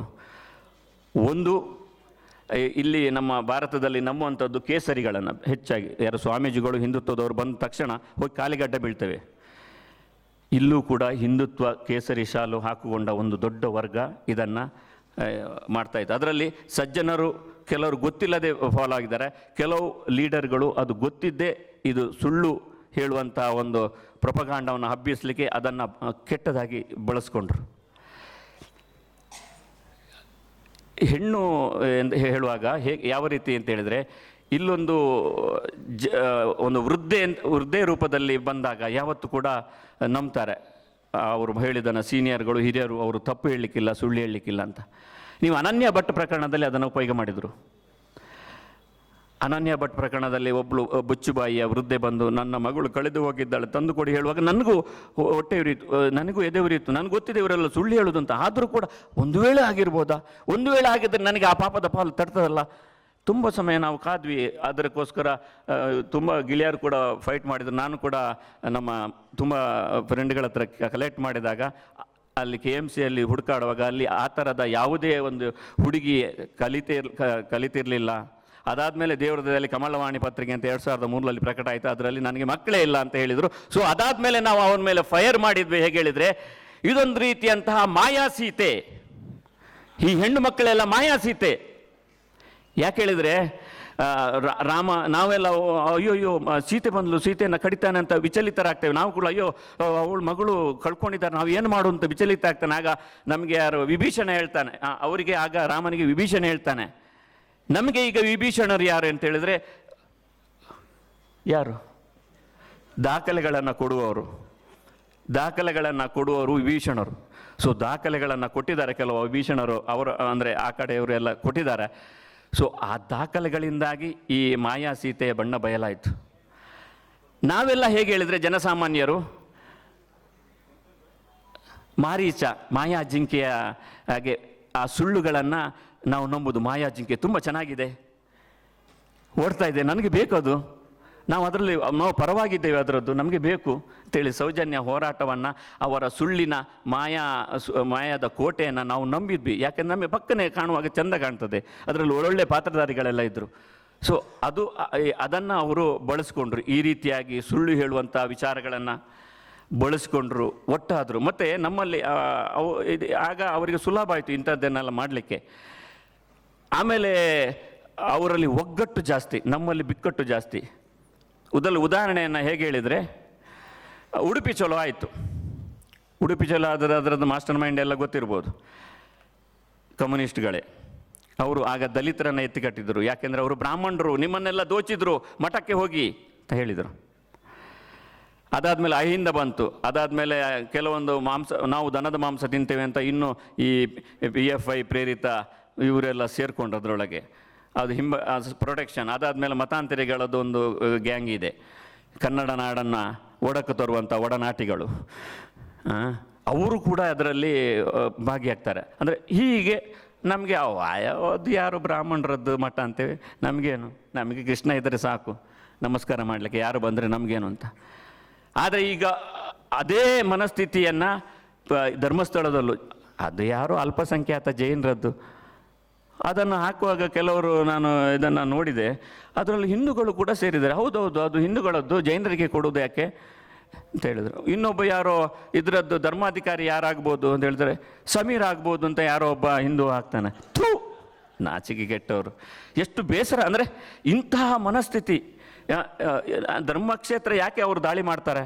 ಒಂದು ಇಲ್ಲಿ ನಮ್ಮ ಭಾರತದಲ್ಲಿ ನಂಬುವಂಥದ್ದು ಕೇಸರಿಗಳನ್ನು ಹೆಚ್ಚಾಗಿ, ಯಾರು ಸ್ವಾಮೀಜಿಗಳು ಹಿಂದುತ್ವದವರು ಬಂದ ತಕ್ಷಣ ಹೋಗಿ ಕಾಲಿಗಡ್ಡ ಬೀಳ್ತೇವೆ. ಇಲ್ಲೂ ಕೂಡ ಹಿಂದುತ್ವ ಕೇಸರಿ ಶಾಲು ಹಾಕಿಕೊಂಡ ಒಂದು ದೊಡ್ಡ ವರ್ಗ ಇದನ್ನು ಮಾಡ್ತಾ ಇತ್ತು. ಅದರಲ್ಲಿ ಸಜ್ಜನರು ಕೆಲವರು ಗೊತ್ತಿಲ್ಲದೆ ಫಾಲೋ ಆಗಿದ್ದಾರೆ. ಕೆಲವು ಲೀಡರ್ಗಳು ಅದು ಗೊತ್ತಿದ್ದೇ ಇದು ಸುಳ್ಳು ಹೇಳುವಂಥ ಒಂದು ಪ್ರಪಗಾಂಡವನ್ನು ಹಬ್ಬಿಸಲಿಕ್ಕೆ ಅದನ್ನು ಕೆಟ್ಟದಾಗಿ ಬಳಸ್ಕೊಂಡ್ರು. ಹೆಣ್ಣು ಎಂದು ಹೇಳುವಾಗ ಹೇಗೆ ಯಾವ ರೀತಿ ಅಂತ ಹೇಳಿದರೆ, ಇಲ್ಲೊಂದು ಜ ಒಂದು ವೃದ್ಧೆ ವೃದ್ಧೆ ರೂಪದಲ್ಲಿ ಬಂದಾಗ ಯಾವತ್ತು ಕೂಡ ನಂಬ್ತಾರೆ. ಅವರು ಹೇಳಿದನ ಸೀನಿಯರ್ಗಳು, ಹಿರಿಯರು ಅವರು ತಪ್ಪು ಹೇಳಲಿಕ್ಕಿಲ್ಲ, ಸುಳ್ಳು ಹೇಳಲಿಕ್ಕಿಲ್ಲ ಅಂತ. ನೀವು ಅನನ್ಯ ಭಟ್ ಪ್ರಕರಣದಲ್ಲಿ ಅದನ್ನು ಉಪಯೋಗ ಮಾಡಿದರು. ಅನನ್ಯ ಭಟ್ ಪ್ರಕರಣದಲ್ಲಿ ಒಬ್ಬಳು ಬುಚ್ಚುಬಾಯಿಯ ವೃದ್ಧೆ ಬಂದು ನನ್ನ ಮಗಳು ಕಳೆದು ಹೋಗಿದ್ದಾಳೆ, ತಂದು ಕೊಡಿ ಹೇಳುವಾಗ ನನಗೂ ಹೊಟ್ಟೆ ಉರಿಯಿತು. ನನಗೂ ಎದೆ ಉರಿಯಿತು. ನನಗೆ ಗೊತ್ತಿದೆ ಇವರೆಲ್ಲ ಸುಳ್ಳು ಹೇಳೋದು ಅಂತ. ಆದರೂ ಕೂಡ ಒಂದು ವೇಳೆ ಆಗಿರ್ಬೋದಾ? ಒಂದು ವೇಳೆ ಆಗಿದ್ದರೆ ನನಗೆ ಆ ಪಾಪದ ಪಾಲು ತಡ್ತದಲ್ಲ ತುಂಬ ಸಮಯ ನಾವು ಕಾದ್ವಿ. ಅದಕ್ಕೋಸ್ಕರ ತುಂಬ ಗಿಳಿಯರು ಕೂಡ ಫೈಟ್ ಮಾಡಿದ್ರು. ನಾನು ಕೂಡ ನಮ್ಮ ತುಂಬ ಫ್ರೆಂಡ್ಗಳ ಹತ್ರ ಕಲೆಕ್ಟ್ ಮಾಡಿದಾಗ, ಅಲ್ಲಿ ಕೆ ಎಂ ಸಿಯಲ್ಲಿ ಹುಡುಕಾಡುವಾಗ ಅಲ್ಲಿ ಆ ಥರದ ಯಾವುದೇ ಒಂದು ಹುಡುಗಿ ಕಲಿತಿರ್ ಕಲಿತಿರ್ಲಿಲ್ಲ. ಅದಾದಮೇಲೆ ದೇವರದಲ್ಲಿ ಕಮಲವಾಣಿ ಪತ್ರಿಕೆ ಅಂತ ಎರಡು ಸಾವಿರದ ಮೂರರಲ್ಲಿ ಪ್ರಕಟ ಆಯಿತು. ಅದರಲ್ಲಿ ನನಗೆ ಮಕ್ಕಳೇ ಇಲ್ಲ ಅಂತ ಹೇಳಿದರು. ಸೊ ಅದಾದಮೇಲೆ ನಾವು ಅವನ ಮೇಲೆ ಫೈರ್ ಮಾಡಿದ್ವಿ. ಹೇಗೆ ಹೇಳಿದರೆ, ಇದೊಂದು ರೀತಿಯಂತಹ ಮಾಯಾ ಸೀತೆ ಈ ಹೆಣ್ಣು ಮಕ್ಕಳೆಲ್ಲ ಮಾಯಾ ಸೀತೆ ಯಾಕೆ ಹೇಳಿದರೆ ರಾಮ, ನಾವೆಲ್ಲ ಅಯ್ಯೋ ಅಯ್ಯೋ ಸೀತೆ ಬಂದಲು, ಸೀತೆಯನ್ನು ಕಡಿತಾನೆ ಅಂತ ವಿಚಲಿತರಾಗ್ತೇವೆ. ನಾವು ಕೂಡ, ಅಯ್ಯೋ ಅವಳ ಮಗಳು ಕಳ್ಕೊಂಡಿದ್ದಾರೆ. ನಾವು ಏನು ಮಾಡು ಅಂತ ವಿಚಲಿತ ಆಗ್ತಾನೆ? ಆಗ ನಮಗೆ ಯಾರು ವಿಭೀಷಣ ಹೇಳ್ತಾನೆ. ಅವರಿಗೆ ಆಗ ರಾಮನಿಗೆ ವಿಭೀಷಣ ಹೇಳ್ತಾನೆ. ನಮಗೆ ಈಗ ವಿಭೀಷಣರು ಯಾರು ಅಂತ ಹೇಳಿದ್ರೆ, ಯಾರು? ದಾಖಲೆಗಳನ್ನು ಕೊಡುವವರು. ದಾಖಲೆಗಳನ್ನು ಕೊಡುವವರು ವಿಭೀಷಣರು. ಸೊ ದಾಖಲೆಗಳನ್ನು ಕೊಟ್ಟಿದ್ದಾರೆ ಕೆಲವು ವಿಭೀಷಣರು, ಅವರು, ಅಂದರೆ ಆ ಕಡೆಯವರು ಎಲ್ಲ ಕೊಟ್ಟಿದ್ದಾರೆ. ಸೊ ಆ ದಾಖಲೆಗಳಿಂದಾಗಿ ಈ ಮಾಯಾ ಸೀತೆಯ ಬಣ್ಣ ಬಯಲಾಯಿತು. ನಾವೆಲ್ಲ ಹೇಗೆ ಹೇಳಿದರೆ, ಜನಸಾಮಾನ್ಯರು, ಮಾರೀಚ, ಮಾಯಾ ಜಿಂಕೆಯ ಹಾಗೆ ಆ ಸುಳ್ಳುಗಳನ್ನು ನಾವು ನಂಬುದು. ಮಾಯಾ ಜಿಂಕೆ ತುಂಬ ಚೆನ್ನಾಗಿದೆ. ಓಡ್ತಾ ಇದೆ. ನನಗೆ ಬೇಕದು. ನಾವು ಅದರಲ್ಲಿ, ನಾವು ಪರವಾಗಿದ್ದೇವೆ ಅದರದ್ದು. ನಮಗೆ ಬೇಕು. ಅಂತೇಳಿ ಸೌಜನ್ಯ ಹೋರಾಟವನ್ನು, ಅವರ ಸುಳ್ಳಿನ, ಮಾಯಾ ಮಾಯಾದ ಕೋಟೆಯನ್ನು ನಾವು ನಂಬಿದ್ವಿ. ಯಾಕೆಂದ್ರೆ ನಮಗೆ ಪಕ್ಕನೆ ಕಾಣುವಾಗ ಚೆಂದ ಕಾಣ್ತದೆ. ಅದರಲ್ಲಿ ಒಳ್ಳೊಳ್ಳೆ ಪಾತ್ರಧಾರಿಗಳೆಲ್ಲ ಇದ್ದರು ಸೊ ಅದು ಅದನ್ನು ಅವರು ಬಳಸ್ಕೊಂಡ್ರು. ಈ ರೀತಿಯಾಗಿ ಸುಳ್ಳು ಹೇಳುವಂಥ ವಿಚಾರಗಳನ್ನು ಬಳಸ್ಕೊಂಡ್ರು. ಒಟ್ಟಾದರು. ಮತ್ತು ನಮ್ಮಲ್ಲಿ ಅವು, ಇದು, ಆಗ ಅವರಿಗೆ ಸುಲಭ ಆಯಿತು ಇಂಥದ್ದನ್ನೆಲ್ಲ ಮಾಡಲಿಕ್ಕೆ. ಆಮೇಲೆ ಅವರಲ್ಲಿ ಒಗ್ಗಟ್ಟು ಜಾಸ್ತಿ, ನಮ್ಮಲ್ಲಿ ಬಿಕ್ಕಟ್ಟು ಜಾಸ್ತಿ. ಉದಲ್ ಉದಾಹರಣೆಯನ್ನು ಹೇಗೆ ಹೇಳಿದರೆ, ಉಡುಪಿ ಚಲೋ ಆಯಿತು. ಉಡುಪಿ ಚಲೋ ಅದರ ಅದರದ್ದು ಮಾಸ್ಟರ್ ಮೈಂಡ್ ಎಲ್ಲ ಗೊತ್ತಿರ್ಬೋದು. ಕಮ್ಯುನಿಸ್ಟ್ಗಳೇ. ಅವರು ಆಗ ದಲಿತರನ್ನು ಎತ್ತಿಕಟ್ಟಿದ್ರು ಯಾಕೆಂದರೆ ಅವರು ಬ್ರಾಹ್ಮಣರು, ನಿಮ್ಮನ್ನೆಲ್ಲ ದೋಚಿದ್ರು, ಮಠಕ್ಕೆ ಹೋಗಿ ಅಂತ ಹೇಳಿದರು. ಅದಾದಮೇಲೆ ಅಹಿಂದ ಬಂತು. ಅದಾದಮೇಲೆ ಕೆಲವೊಂದು ಮಾಂಸ, ನಾವು ದನದ ಮಾಂಸ ತಿಂತೇವೆ ಅಂತ ಇನ್ನು ಈ ಪಿ ಎಫ್ ಐ ಪ್ರೇರಿತ ಇವರೆಲ್ಲ ಸೇರಿಕೊಂಡ್ರು ಅದರೊಳಗೆ ಅದು ಹಿಂಬ ಪ್ರೊಟೆಕ್ಷನ್ ಅದಾದಮೇಲೆ ಮತಾಂತರಿಗಳದ್ದು ಒಂದು ಗ್ಯಾಂಗ್ ಇದೆ. ಕನ್ನಡ ನಾಡನ್ನು ಒಡಕು ತರುವಂಥ ಒಡನಾಟಿಗಳು. ಅವರು ಕೂಡ ಅದರಲ್ಲಿ ಭಾಗಿಯಾಗ್ತಾರೆ. ಅಂದರೆ ಹೀಗೆ ನಮಗೆ ಅದು ಯಾರು ಬ್ರಾಹ್ಮಣರದ್ದು ಮಠ ಅಂತೇವೆ ನಮಗೇನು? ನಮಗೆ ಕೃಷ್ಣ ಇದ್ದರೆ ಸಾಕು. ನಮಸ್ಕಾರ ಮಾಡಲಿಕ್ಕೆ ಯಾರು ಬಂದರೆ ನಮಗೇನು ಅಂತ. ಆದರೆ ಈಗ ಅದೇ ಮನಸ್ಥಿತಿಯನ್ನು ಧರ್ಮಸ್ಥಳದಲ್ಲೂ, ಅದು ಯಾರು ಅಲ್ಪಸಂಖ್ಯಾತ ಜೈನರದ್ದು. ಅದನ್ನು ಹಾಕುವಾಗ ಕೆಲವರು ನಾನು ಇದನ್ನು ನೋಡಿದೆ. ಅದರಲ್ಲಿ ಹಿಂದೂಗಳು ಕೂಡ ಸೇರಿದ್ದಾರೆ. ಹೌದೌದು, ಅದು ಹಿಂದೂಗಳದ್ದು, ಜೈನರಿಗೆ ಕೊಡೋದು ಯಾಕೆ ಅಂತ ಹೇಳಿದರು. ಇನ್ನೊಬ್ಬ ಯಾರೋ, ಇದರದ್ದು ಧರ್ಮಾಧಿಕಾರಿ ಯಾರಾಗ್ಬೋದು ಅಂತ ಹೇಳಿದರೆ, ಸಮೀರ್ ಆಗ್ಬೋದು ಅಂತ ಯಾರೋ ಒಬ್ಬ ಹಿಂದೂ ಹಾಕ್ತಾನೆ ಥೂ, ನಾಚಿಕೆ ಕೆಟ್ಟವರು. ಎಷ್ಟು ಬೇಸರ, ಅಂದರೆ ಇಂತಹ ಮನಸ್ಥಿತಿ. ಧರ್ಮಕ್ಷೇತ್ರ ಯಾಕೆ ಅವರು ದಾಳಿ ಮಾಡ್ತಾರೆ?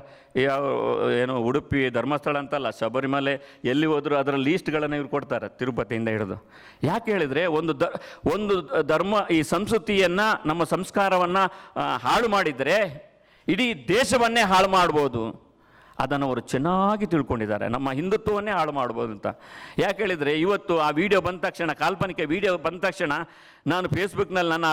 ಏನು ಉಡುಪಿ ಧರ್ಮಸ್ಥಳ ಅಂತಲ್ಲ, ಶಬರಿಮಲೆ ಎಲ್ಲಿ ಹೋದರೂ ಅದರ ಲೀಸ್ಟ್ಗಳನ್ನು ಇವ್ರು ಕೊಡ್ತಾರೆ ತಿರುಪತಿಯಿಂದ ಹಿಡಿದು. ಯಾಕೆ ಹೇಳಿದರೆ ಒಂದು ದ, ಒಂದು ಧರ್ಮ, ಈ ಸಂಸ್ಕೃತಿಯನ್ನು, ನಮ್ಮ ಸಂಸ್ಕಾರವನ್ನು ಹಾಳು ಮಾಡಿದರೆ ಇಡೀ ದೇಶವನ್ನೇ ಹಾಳು ಮಾಡ್ಬೋದು. ಅದನ್ನು ಅವರು ಚೆನ್ನಾಗಿ ತಿಳ್ಕೊಂಡಿದ್ದಾರೆ. ನಮ್ಮ ಹಿಂದುತ್ವವನ್ನೇ ಹಾಳು ಮಾಡ್ಬೋದು ಅಂತ. ಯಾಕೆ ಹೇಳಿದರೆ ಇವತ್ತು ಆ ವಿಡಿಯೋ ಬಂದ ತಕ್ಷಣ, ಕಾಲ್ಪನಿಕ ವಿಡಿಯೋ ಬಂದ ತಕ್ಷಣ ನಾನು ಫೇಸ್ಬುಕ್ನಲ್ಲಿ ನನ್ನ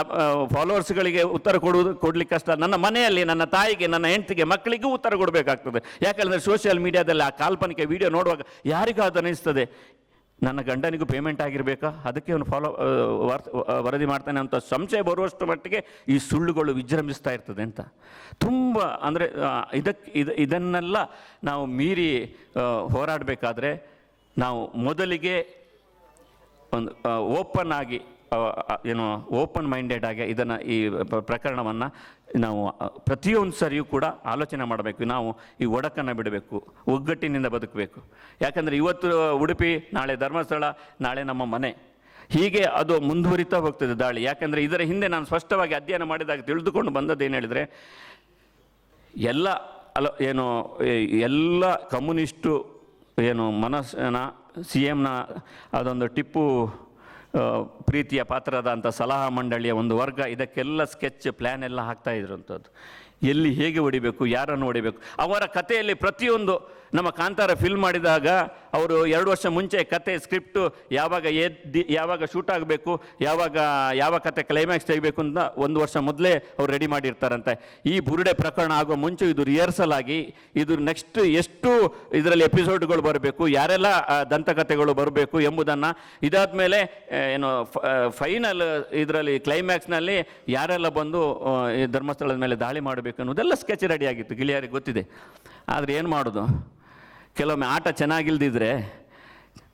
ಫಾಲೋವರ್ಸ್ಗಳಿಗೆ ಉತ್ತರ ಕೊಡುವುದು, ಕೊಡ್ಲಿಕ್ಕೆ ಕಷ್ಟ ನನ್ನ ಮನೆಯಲ್ಲಿ ನನ್ನ ತಾಯಿಗೆ, ನನ್ನ ಹೆಂಡತಿಗೆ, ಮಕ್ಕಳಿಗೂ ಉತ್ತರ ಕೊಡಬೇಕಾಗ್ತದೆ. ಯಾಕಂದರೆ ಸೋಷಿಯಲ್ ಮೀಡಿಯಾದಲ್ಲಿ ಆ ಕಾಲ್ಪನಿಕ ವಿಡಿಯೋ ನೋಡುವಾಗ ಯಾರಿಗಾದ್ರು ಅನಿಸ್ತದೆ ನನ್ನ ಗಂಡನಿಗೂ ಪೇಮೆಂಟ್ ಆಗಿರಬೇಕಾ? ಅದಕ್ಕೆ ಅವನು ಫಾಲೋ ವರದಿ ಮಾಡ್ತಾನೆ ಅಂತ ಸಂಶಯ ಬರುವಷ್ಟು ಮಟ್ಟಿಗೆ ಈ ಸುಳ್ಳುಗಳು ವಿಜೃಂಭಿಸ್ತಾ ಇರ್ತದೆ ಅಂತ. ತುಂಬ ಅಂದರೆ ಇದಕ್ಕೆ ಇದು, ಇದನ್ನೆಲ್ಲ ನಾವು ಮೀರಿ ಹೋರಾಡಬೇಕಾದ್ರೆ ನಾವು ಮೊದಲಿಗೆ ಒಂದು ಓಪನ್ ಆಗಿ ಏನು ಓಪನ್ ಮೈಂಡೆಡ್ ಆಗಿ ಇದನ್ನು ಈ ಪ್ರ- ಪ್ರಕರಣವನ್ನು ನಾವು ಪ್ರತಿಯೊಂದು ಸರಿಯೂ ಕೂಡ ಆಲೋಚನೆ ಮಾಡಬೇಕು. ನಾವು ಈ ಒಡಕನ್ನು ಬಿಡಬೇಕು, ಒಗ್ಗಟ್ಟಿನಿಂದ ಬದುಕಬೇಕು. ಯಾಕಂದರೆ ಇವತ್ತು ಉಡುಪಿ, ನಾಳೆ ಧರ್ಮಸ್ಥಳ, ನಾಳೆ ನಮ್ಮ ಮನೆ. ಹೀಗೆ ಅದು ಮುಂದುವರಿತಾ ಹೋಗ್ತದೆ ದಾಳಿ. ಯಾಕಂದರೆ ಇದರ ಹಿಂದೆ ನಾನು ಸ್ಪಷ್ಟವಾಗಿ ಅಧ್ಯಯನ ಮಾಡಿದಾಗ ತಿಳಿದುಕೊಂಡು ಬಂದದ್ದು ಏನು ಹೇಳಿದರೆ, ಎಲ್ಲ, ಅಲೋ, ಏನು ಎಲ್ಲ ಕಮ್ಯುನಿಸ್ಟು, ಏನು, ಮನಸ್ಸನ, ಸಿ ಎಮ್ನ ಅದೊಂದು ಟಿಪ್ಪು ಪ್ರೀತಿಯ ಪಾತ್ರದಂಥ ಸಲಹಾ ಮಂಡಳಿಯ ಒಂದು ವರ್ಗ, ಇದಕ್ಕೆಲ್ಲ ಸ್ಕೆಚ್ ಪ್ಲ್ಯಾನ್ ಎಲ್ಲ ಹಾಕ್ತಾ ಇದ್ರಂಥದ್ದು. ಎಲ್ಲಿ ಹೇಗೆ ಹೊಡಿಬೇಕು, ಯಾರನ್ನು ಹೊಡಿಬೇಕು, ಅವರ ಕಥೆಯಲ್ಲಿ ಪ್ರತಿಯೊಂದು ನಮ್ಮ ಕಾಂತಾರ ಫಿಲ್ಮ್ ಮಾಡಿದಾಗ ಅವರು ಎರಡು ವರ್ಷ ಮುಂಚೆ ಕತೆ ಸ್ಕ್ರಿಪ್ಟು ಯಾವಾಗ ಎದ್ದು, ಯಾವಾಗ ಶೂಟ್ ಆಗಬೇಕು, ಯಾವಾಗ, ಯಾವ ಕತೆ ಕ್ಲೈಮ್ಯಾಕ್ಸ್ ತೆಗಿಬೇಕು ಅಂತ ಒಂದು ವರ್ಷ ಮೊದಲೇ ಅವ್ರು ರೆಡಿ ಮಾಡಿರ್ತಾರಂತೆ. ಈ ಬುರುಡೆ ಪ್ರಕರಣ ಆಗೋ ಮುಂಚೆ ಇದು ರಿಹರ್ಸಲ್ ಆಗಿ, ಇದು ನೆಕ್ಸ್ಟ್ ಎಷ್ಟು ಇದರಲ್ಲಿ ಎಪಿಸೋಡ್ಗಳು ಬರಬೇಕು, ಯಾರೆಲ್ಲ ದಂತಕಥೆಗಳು ಬರಬೇಕು ಎಂಬುದನ್ನು ಇದಾದ ಮೇಲೆ ಏನು ಫೈನಲ್ ಇದರಲ್ಲಿ ಕ್ಲೈಮ್ಯಾಕ್ಸ್ನಲ್ಲಿ ಯಾರೆಲ್ಲ ಬಂದು ಧರ್ಮಸ್ಥಳದ ಮೇಲೆ ದಾಳಿ ಮಾಡಬೇಕು ಅನ್ನೋದೆಲ್ಲ ಸ್ಕೆಚ್ ರೆಡಿ ಆಗಿತ್ತು, ಗಿಳಿಯಾರಿಗೆ ಗೊತ್ತಿದೆ. ಆದರೆ ಏನು ಮಾಡೋದು? ಕೆಲವೊಮ್ಮೆ ಆಟ ಚೆನ್ನಾಗಿಲ್ದಿದ್ರೆ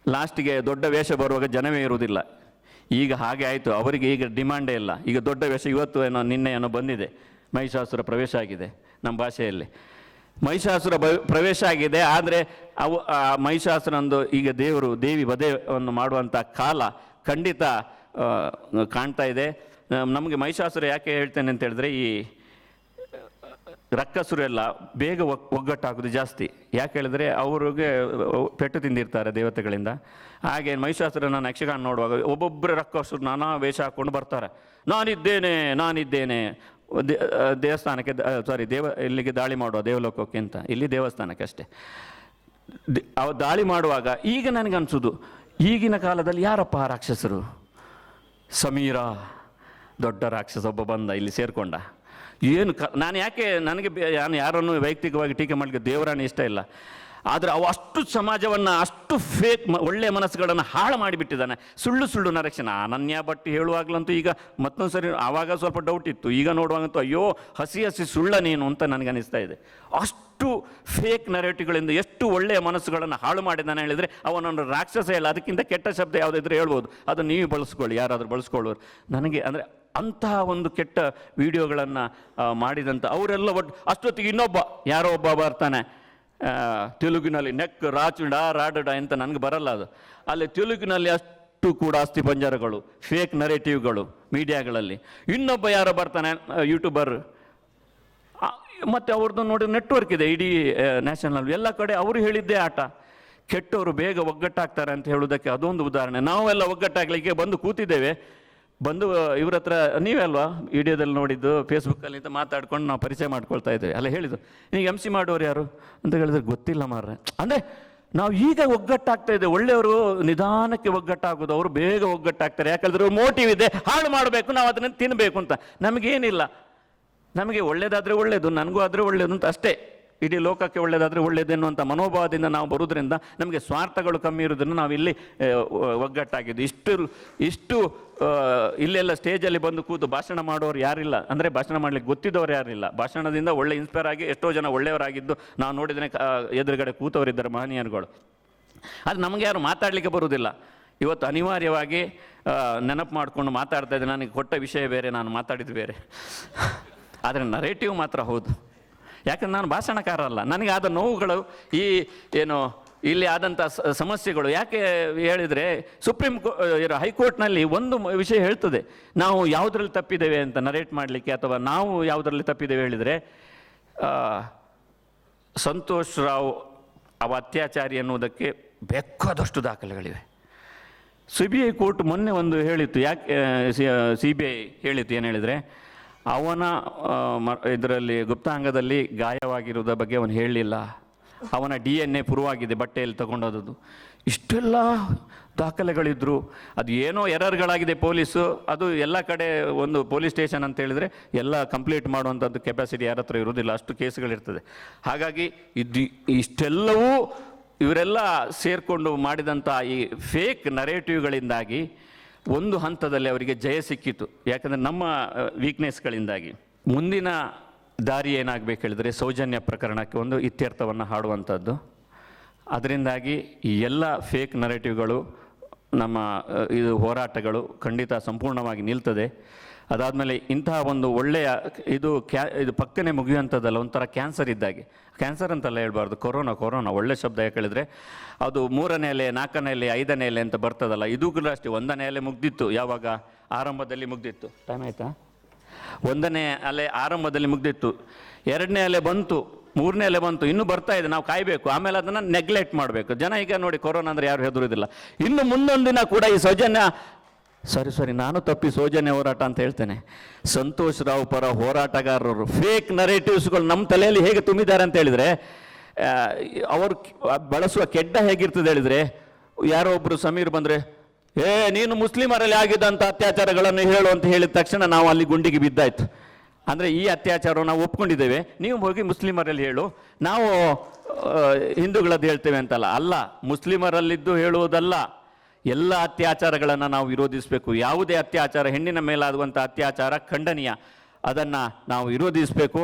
ಲಾಸ್ಟಿಗೆ ದೊಡ್ಡ ವೇಷ ಬರುವಾಗ ಜನವೇ ಇರುವುದಿಲ್ಲ. ಈಗ ಹಾಗೆ ಆಯಿತು. ಅವರಿಗೆ ಈಗ ಡಿಮ್ಯಾಂಡೇ ಇಲ್ಲ. ಈಗ ದೊಡ್ಡ ವೇಷ ಇವತ್ತು ಏನೋ, ನಿನ್ನೆ ಏನೋ ಬಂದಿದೆ. ಮಹಿಷಾಸುರ ಪ್ರವೇಶ ಆಗಿದೆ ನಮ್ಮ ಭಾಷೆಯಲ್ಲಿ. ಮಹಿಷಾಸುರ ಪ್ರವೇಶ ಆಗಿದೆ. ಆದರೆ ಅವು, ಆ ಮಹಿಷಾಸುರಂದು ಈಗ ದೇವರು, ದೇವಿ ವಧೆಯನ್ನು ಮಾಡುವಂಥ ಕಾಲ ಖಂಡಿತ ಕಾಣ್ತಾ ಇದೆ. ನಮಗೆ ಮಹಿಷಾಸುರ ಯಾಕೆ ಹೇಳ್ತೇನೆ ಅಂತ ಹೇಳಿದ್ರೆ ಈ ರಕ್ಕಸರು ಎಲ್ಲ ಬೇಗ ಒಗ್ ಒಗ್ಗಟ್ಟಾಗೋದು ಜಾಸ್ತಿ. ಯಾಕೆ ಹೇಳಿದ್ರೆ ಅವ್ರಿಗೆ ಪೆಟ್ಟು ತಿಂದಿರ್ತಾರೆ ದೇವತೆಗಳಿಂದ. ಹಾಗೆ ಮಹಿಷಾಸುರನ ಯಕ್ಷಗಾನ ನೋಡುವಾಗ ಒಬ್ಬೊಬ್ಬರು ರಕ್ಕಸರು ನಾನಾ ವೇಷ ಹಾಕ್ಕೊಂಡು ಬರ್ತಾರೆ. ನಾನಿದ್ದೇನೆ ನಾನಿದ್ದೇನೆ. ದೇವಸ್ಥಾನಕ್ಕೆ ಸಾರಿ ದೇವ, ಇಲ್ಲಿಗೆ ದಾಳಿ ಮಾಡುವ ದೇವಲೋಕಕ್ಕೆ ಅಂತ. ಇಲ್ಲಿ ದೇವಸ್ಥಾನಕ್ಕೆ ಅಷ್ಟೇ. ಅವ ದಾಳಿ ಮಾಡುವಾಗ ಈಗ ನನಗನ್ಸೋದು, ಈಗಿನ ಕಾಲದಲ್ಲಿ ಯಾರಪ್ಪ ರಾಕ್ಷಸರು? ಸಮೀರ, ದೊಡ್ಡ ರಾಕ್ಷಸ ಒಬ್ಬ ಬಂದ, ಇಲ್ಲಿ ಸೇರಿಕೊಂಡ. ಏನು ಕ, ನಾನು ಯಾಕೆ, ನನಗೆ ನಾನು ಯಾರನ್ನು ವೈಯಕ್ತಿಕವಾಗಿ ಟೀಕೆ ಮಾಡಲಿಕ್ಕೆ ದೇವರಾಣಿ ಇಷ್ಟ ಇಲ್ಲ. ಆದರೆ ಅವು ಅಷ್ಟು ಸಮಾಜವನ್ನು, ಅಷ್ಟು ಫೇಕ್ ಒಳ್ಳೆಯ ಮನಸ್ಸುಗಳನ್ನು ಹಾಳು ಮಾಡಿಬಿಟ್ಟಿದ್ದಾನೆ. ಸುಳ್ಳು ಸುಳ್ಳು ನರಕ್ಷಣ. ಅನನ್ಯ ಭಟ್ ಹೇಳುವಾಗಲಂತೂ ಈಗ ಮತ್ತೊಂದು ಸರಿ, ಆವಾಗ ಸ್ವಲ್ಪ ಡೌಟ್ ಇತ್ತು. ಈಗ ನೋಡುವಾಗಂತೂ, ಅಯ್ಯೋ, ಹಸಿ ಹಸಿ ಸುಳ್ಳ ನೀನು ಅಂತ ನನಗೆ ಅನಿಸ್ತಾ ಇದೆ. ಅಷ್ಟು ಫೇಕ್ ನರೇಟಿಗಳಿಂದ ಎಷ್ಟು ಒಳ್ಳೆಯ ಮನಸ್ಸುಗಳನ್ನು ಹಾಳು ಮಾಡಿದ್ದಾನೆ ಹೇಳಿದರೆ ಅವನನ್ನು ರಾಕ್ಷಸ ಇಲ್ಲ. ಅದಕ್ಕಿಂತ ಕೆಟ್ಟ ಶಬ್ದ ಯಾವುದಿದ್ರೆ ಹೇಳ್ಬೋದು. ಅದು ನೀವು ಬಳಸ್ಕೊಳ್ಳಿ, ಯಾರಾದರೂ ಬಳಸ್ಕೊಳ್ಳೋರು. ನನಗೆ ಅಂದರೆ ಅಂತಹ ಒಂದು ಕೆಟ್ಟ ವಿಡಿಯೋಗಳನ್ನು ಮಾಡಿದಂಥ ಅವರೆಲ್ಲ ಒಟ್ಟು ಅಷ್ಟೊತ್ತಿಗೆ ಇನ್ನೊಬ್ಬ, ಯಾರೋ ಒಬ್ಬ ಬರ್ತಾನೆ. ತೆಲುಗಿನಲ್ಲಿ ನೆಕ್ ರಾಚುಡ ರಾಡಡ ಅಂತ ನನಗೆ ಬರಲ್ಲ ಅದು. ಅಲ್ಲಿ ತೆಲುಗಿನಲ್ಲಿ ಅಷ್ಟು ಕೂಡ ಅಸ್ಥಿ ಪಂಜರಗಳು ಫೇಕ್ ನರೇಟಿವ್ಗಳು ಮೀಡಿಯಾಗಳಲ್ಲಿ. ಇನ್ನೊಬ್ಬ ಯಾರೋ ಬರ್ತಾನೆ ಯೂಟ್ಯೂಬರ್ ಮತ್ತು ಮತ್ತೆ ಅವ್ರದ್ದು ನೋಡಿ ನೆಟ್ವರ್ಕ್ ಇದೆ, ಇಡೀ ನ್ಯಾಷನಲ್ ಎಲ್ಲ ಕಡೆ ಅವರು ಹೇಳಿದ್ದೇ ಆಟ. ಕೆಟ್ಟವರು ಬೇಗ ಒಗ್ಗಟ್ಟಾಗ್ತಾರೆ ಅಂತ ಹೇಳೋದಕ್ಕೆ ಅದೊಂದು ಉದಾಹರಣೆ. ನಾವೆಲ್ಲ ಒಗ್ಗಟ್ಟಾಗಲಿಕ್ಕೆ ಬಂದು ಕೂತಿದ್ದೇವೆ. ಬಂದು, ಇವ್ರ ಹತ್ರ ನೀವೇ ಅಲ್ವಾ? ವಿಡಿಯೋದಲ್ಲಿ ನೋಡಿದ್ದು ಫೇಸ್ಬುಕ್ಕಲ್ಲಿ ಅಂತ ಮಾತಾಡ್ಕೊಂಡು ನಾವು ಪರಿಚಯ ಮಾಡ್ಕೊಳ್ತಾ ಇದ್ದೇವೆ. ಅಲ್ಲ, ಹೇಳಿದ್ದು, ಈಗ ಎಂ ಸಿ ಮಾಡೋರು ಯಾರು? ಅಂತ ಹೇಳಿದ್ರೆ ಗೊತ್ತಿಲ್ಲ ಮಾರ್ರೆ. ಅಂದರೆ, ನಾವು ಈಗ ಒಗ್ಗಟ್ಟಾಗ್ತಾ ಇದೆ ಒಳ್ಳೆಯವರು ನಿಧಾನಕ್ಕೆ ಒಗ್ಗಟ್ಟಾಗೋದು, ಅವರು ಬೇಗ ಒಗ್ಗಟ್ಟಾಗ್ತಾರೆ. ಯಾಕಂದ್ರೆ ಮೋಟಿವ್ ಇದೆ. ಹಾಳು ಮಾಡಬೇಕು, ನಾವು ಅದನ್ನು ತಿನ್ನಬೇಕು ಅಂತ. ನಮಗೇನಿಲ್ಲ. ನಮಗೆ ಒಳ್ಳೇದಾದರೆ ಒಳ್ಳೆಯದು ನನಗೂ ಆದರೆ ಒಳ್ಳೆಯದು ಅಂತ ಅಷ್ಟೇ. ಇಡೀ ಲೋಕಕ್ಕೆ ಒಳ್ಳೆಯದಾದರೆ ಒಳ್ಳೆಯದು ಎನ್ನುವಂಥ ಮನೋಭಾವದಿಂದ ನಾವು ಬರುವುದರಿಂದ ನಮಗೆ ಸ್ವಾರ್ಥಗಳು ಕಮ್ಮಿ ಇರೋದನ್ನು ನಾವು ಇಲ್ಲಿ ಆ, ಒಗ್ಗಟ್ಟಾಗಿದ್ದು. ಇಷ್ಟು ಇಷ್ಟು ಇಲ್ಲೆಲ್ಲ ಸ್ಟೇಜಲ್ಲಿ ಬಂದು ಕೂತು ಭಾಷಣ ಮಾಡೋರು ಯಾರಿಲ್ಲ. ಅಂದರೆ ಭಾಷಣ ಮಾಡಲಿಕ್ಕೆ ಗೊತ್ತಿದ್ದವರು ಯಾರಿಲ್ಲ. ಭಾಷಣದಿಂದ ಒಳ್ಳೆ ಇನ್ಸ್ಪೈರ್ ಆಗಿ ಎಷ್ಟೋ ಜನ ಒಳ್ಳೆಯವರಾಗಿದ್ದು ನಾವು ನೋಡಿದರೆ ಎದುರುಗಡೆ ಕೂತವರಿದ್ದಾರೆ ಮಹನೀಯರುಗಳು. ಅದು ನಮಗೆ ಯಾರು ಮಾತಾಡಲಿಕ್ಕೆ ಬರುವುದಿಲ್ಲ. ಇವತ್ತು ಅನಿವಾರ್ಯವಾಗಿ ನೆನಪು ಮಾಡಿಕೊಂಡು ಮಾತಾಡ್ತಾ ಇದ್ದೆ ನನಗೆ ಕೊಟ್ಟ ವಿಷಯ ಬೇರೆ ನಾನು ಮಾತಾಡಿದ್ದು ಬೇರೆ. ಆದರೆ ನರೇಟಿವ್ ಮಾತ್ರ ಹೌದು. ಯಾಕಂದ್ರೆ ನಾನು ಭಾಷಣಕಾರ ಅಲ್ಲ ನನಗೆ ಆದ ನೋವುಗಳು, ಈ ಏನು, ಇಲ್ಲಿ ಆದಂಥ ಸಮಸ್ಯೆಗಳು. ಯಾಕೆ ಹೇಳಿದರೆ, ಸುಪ್ರೀಂ ಕೋ ಹೈಕೋರ್ಟ್ನಲ್ಲಿ ಒಂದು ವಿಷಯ ಹೇಳ್ತದೆ. ನಾವು ಯಾವುದರಲ್ಲಿ ತಪ್ಪಿದ್ದೇವೆ ಅಂತ ನರೇಟ್ ಮಾಡಲಿಕ್ಕೆ ಅಥವಾ ನಾವು ಯಾವುದರಲ್ಲಿ ತಪ್ಪಿದ್ದೇವೆ ಹೇಳಿದರೆ ಸಂತೋಷ್ ರಾವ್ ಅವ ಅತ್ಯಾಚಾರಿ ಎನ್ನುವುದಕ್ಕೆ ಬೇಕಾದಷ್ಟು ದಾಖಲೆಗಳಿವೆ. ಸಿ ಬಿ ಐ ಕೋರ್ಟ್ ಮೊನ್ನೆ ಒಂದು ಹೇಳಿತ್ತು. ಯಾಕೆ ಸಿ ಬಿ ಐ ಹೇಳಿತ್ತು. ಏನು ಹೇಳಿದರೆ ಅವನ ಇದರಲ್ಲಿ, ಗುಪ್ತಾಂಗದಲ್ಲಿ ಗಾಯವಾಗಿರುವುದರ ಬಗ್ಗೆ ಅವನು ಹೇಳಲಿಲ್ಲ. ಅವನ ಡಿ ಎನ್ ಎ ಪುರುವಾಗಿದೆ ಬಟ್ಟೆಯಲ್ಲಿ ತಗೊಂಡೋದದು. ಇಷ್ಟೆಲ್ಲ ದಾಖಲೆಗಳಿದ್ರು. ಅದು ಏನೋ ಎರರ್ಗಳಾಗಿದೆ ಪೊಲೀಸು. ಅದು ಎಲ್ಲ ಕಡೆ ಒಂದು ಪೊಲೀಸ್ ಸ್ಟೇಷನ್ ಅಂತ ಹೇಳಿದರೆ ಎಲ್ಲ ಕಂಪ್ಲೀಟ್ ಮಾಡುವಂಥದ್ದು ಕೆಪಾಸಿಟಿ ಯಾರ ಹತ್ರ ಇರೋದಿಲ್ಲ ಅಷ್ಟು ಕೇಸ್ಗಳಿರ್ತದೆ. ಹಾಗಾಗಿ ಇದು, ಇಷ್ಟೆಲ್ಲವೂ ಇವರೆಲ್ಲ ಸೇರಿಕೊಂಡು ಮಾಡಿದಂಥ ಈ ಫೇಕ್ ನರೇಟಿವ್ಗಳಿಂದಾಗಿ ಒಂದು ಹಂತದಲ್ಲಿ ಅವರಿಗೆ ಜಯ ಸಿಕ್ಕಿತು. ಯಾಕಂದರೆ ನಮ್ಮ ವೀಕ್ನೆಸ್ಗಳಿಂದಾಗಿ ಮುಂದಿನ ದಾರಿ ಏನಾಗಬೇಕು ಹೇಳಿದರೆ ಸೌಜನ್ಯ ಪ್ರಕರಣಕ್ಕೆ ಒಂದು ಇತ್ಯರ್ಥವನ್ನು ಹಾಡುವಂಥದ್ದು ಅದರಿಂದಾಗಿ ಎಲ್ಲ ಫೇಕ್ ನರೇಟಿವ್ಗಳು ನಮ್ಮ ಇದು ಹೋರಾಟಗಳು ಖಂಡಿತ ಸಂಪೂರ್ಣವಾಗಿ ನಿಲ್ತದೆ. ಅದಾದಮೇಲೆ ಇಂತಹ ಒಂದು ಒಳ್ಳೆಯ ಇದು ಕ್ಯಾ, ಇದು ಪಕ್ಕನೆ ಮುಗಿಯುವಂಥದ್ದಲ್ಲ, ಒಂಥರ ಕ್ಯಾನ್ಸರ್ ಇದ್ದಾಗೆ. ಕ್ಯಾನ್ಸರ್ ಅಂತೆಲ್ಲ ಹೇಳ್ಬಾರ್ದು, ಕೊರೋನಾ ಕೊರೋನಾ, ಒಳ್ಳೆ ಶಬ್ದ ಯಾಕೆ ಹೇಳಿದ್ರೆ ಅದು ಮೂರನೇ ಎಲೆ ನಾಲ್ಕನೇ ಎಲೆ ಐದನೇ ಎಲೆ ಅಂತ ಬರ್ತದಲ್ಲ, ಇದು ಕೂಡ ಅಷ್ಟೇ, ಒಂದನೇ ಎಲೆ ಮುಗ್ದಿತ್ತು, ಯಾವಾಗ? ಆರಂಭದಲ್ಲಿ ಮುಗ್ದಿತ್ತು. ಟೈಮ್ ಆಯಿತಾ? ಒಂದನೇ ಅಲೆ ಆರಂಭದಲ್ಲಿ ಮುಗ್ದಿತ್ತು. ಎರಡನೇ ಅಲೆ ಬಂತು, ಮೂರನೇ ಅಲೆ ಬಂತು, ಇನ್ನೂ ಬರ್ತಾ ಇದೆ, ನಾವು ಕಾಯಬೇಕು. ಆಮೇಲೆ ಅದನ್ನು ನೆಗ್ಲೆಕ್ಟ್ ಮಾಡಬೇಕು. ಜನ ಈಗ ನೋಡಿ, ಕೊರೋನಾ ಅಂದರೆ ಯಾರು ಹೆದರುವುದಿಲ್ಲ. ಇನ್ನು ಮುಂದೊಂದು ದಿನ ಕೂಡ ಈ ಸೌಜನ್ಯ ಸಾರಿ ಸಾರಿ, ನಾನು ತಪ್ಪಿ ಸೋಜನೆ ಹೋರಾಟ ಅಂತ ಹೇಳ್ತೇನೆ. ಸಂತೋಷ್ ರಾವ್ ಪರ ಹೋರಾಟಗಾರರು ಫೇಕ್ ನರೇಟಿವ್ಸ್ಗಳು ನಮ್ಮ ತಲೆಯಲ್ಲಿ ಹೇಗೆ ತುಂಬಿದ್ದಾರೆ ಅಂತ ಹೇಳಿದರೆ ಅವರು ಬಳಸುವ ಕೆಡ್ಡ ಹೇಗಿರ್ತದೆ ಹೇಳಿದರೆ, ಯಾರೋ ಒಬ್ಬರು ಸಮೀರ್ ಬಂದರೆ, ಏ, ನೀನು ಮುಸ್ಲಿಮರಲ್ಲಿ ಆಗಿದ್ದಂಥ ಅತ್ಯಾಚಾರಗಳನ್ನು ಹೇಳು ಅಂತ ಹೇಳಿದ ತಕ್ಷಣ ನಾವು ಅಲ್ಲಿ ಗುಂಡಿಗೆ ಬಿದ್ದಾಯ್ತು. ಅಂದರೆ ಈ ಅತ್ಯಾಚಾರವನ್ನು ನಾವು ಒಪ್ಕೊಂಡಿದ್ದೇವೆ. ನೀವು ಹೋಗಿ ಮುಸ್ಲಿಮರಲ್ಲಿ ಹೇಳು. ನಾವು ಹಿಂದೂಗಳದ್ದು ಹೇಳ್ತೇವೆ ಅಂತಲ್ಲ. ಅಲ್ಲ, ಮುಸ್ಲಿಮರಲ್ಲಿದ್ದು ಹೇಳುವುದಲ್ಲ. ಎಲ್ಲ ಅತ್ಯಾಚಾರಗಳನ್ನು ನಾವು ವಿರೋಧಿಸಬೇಕು. ಯಾವುದೇ ಅತ್ಯಾಚಾರ ಹೆಣ್ಣಿನ ಮೇಲಾಗುವಂಥ ಅತ್ಯಾಚಾರ ಖಂಡನೀಯ. ಅದನ್ನು ನಾವು ವಿರೋಧಿಸಬೇಕು.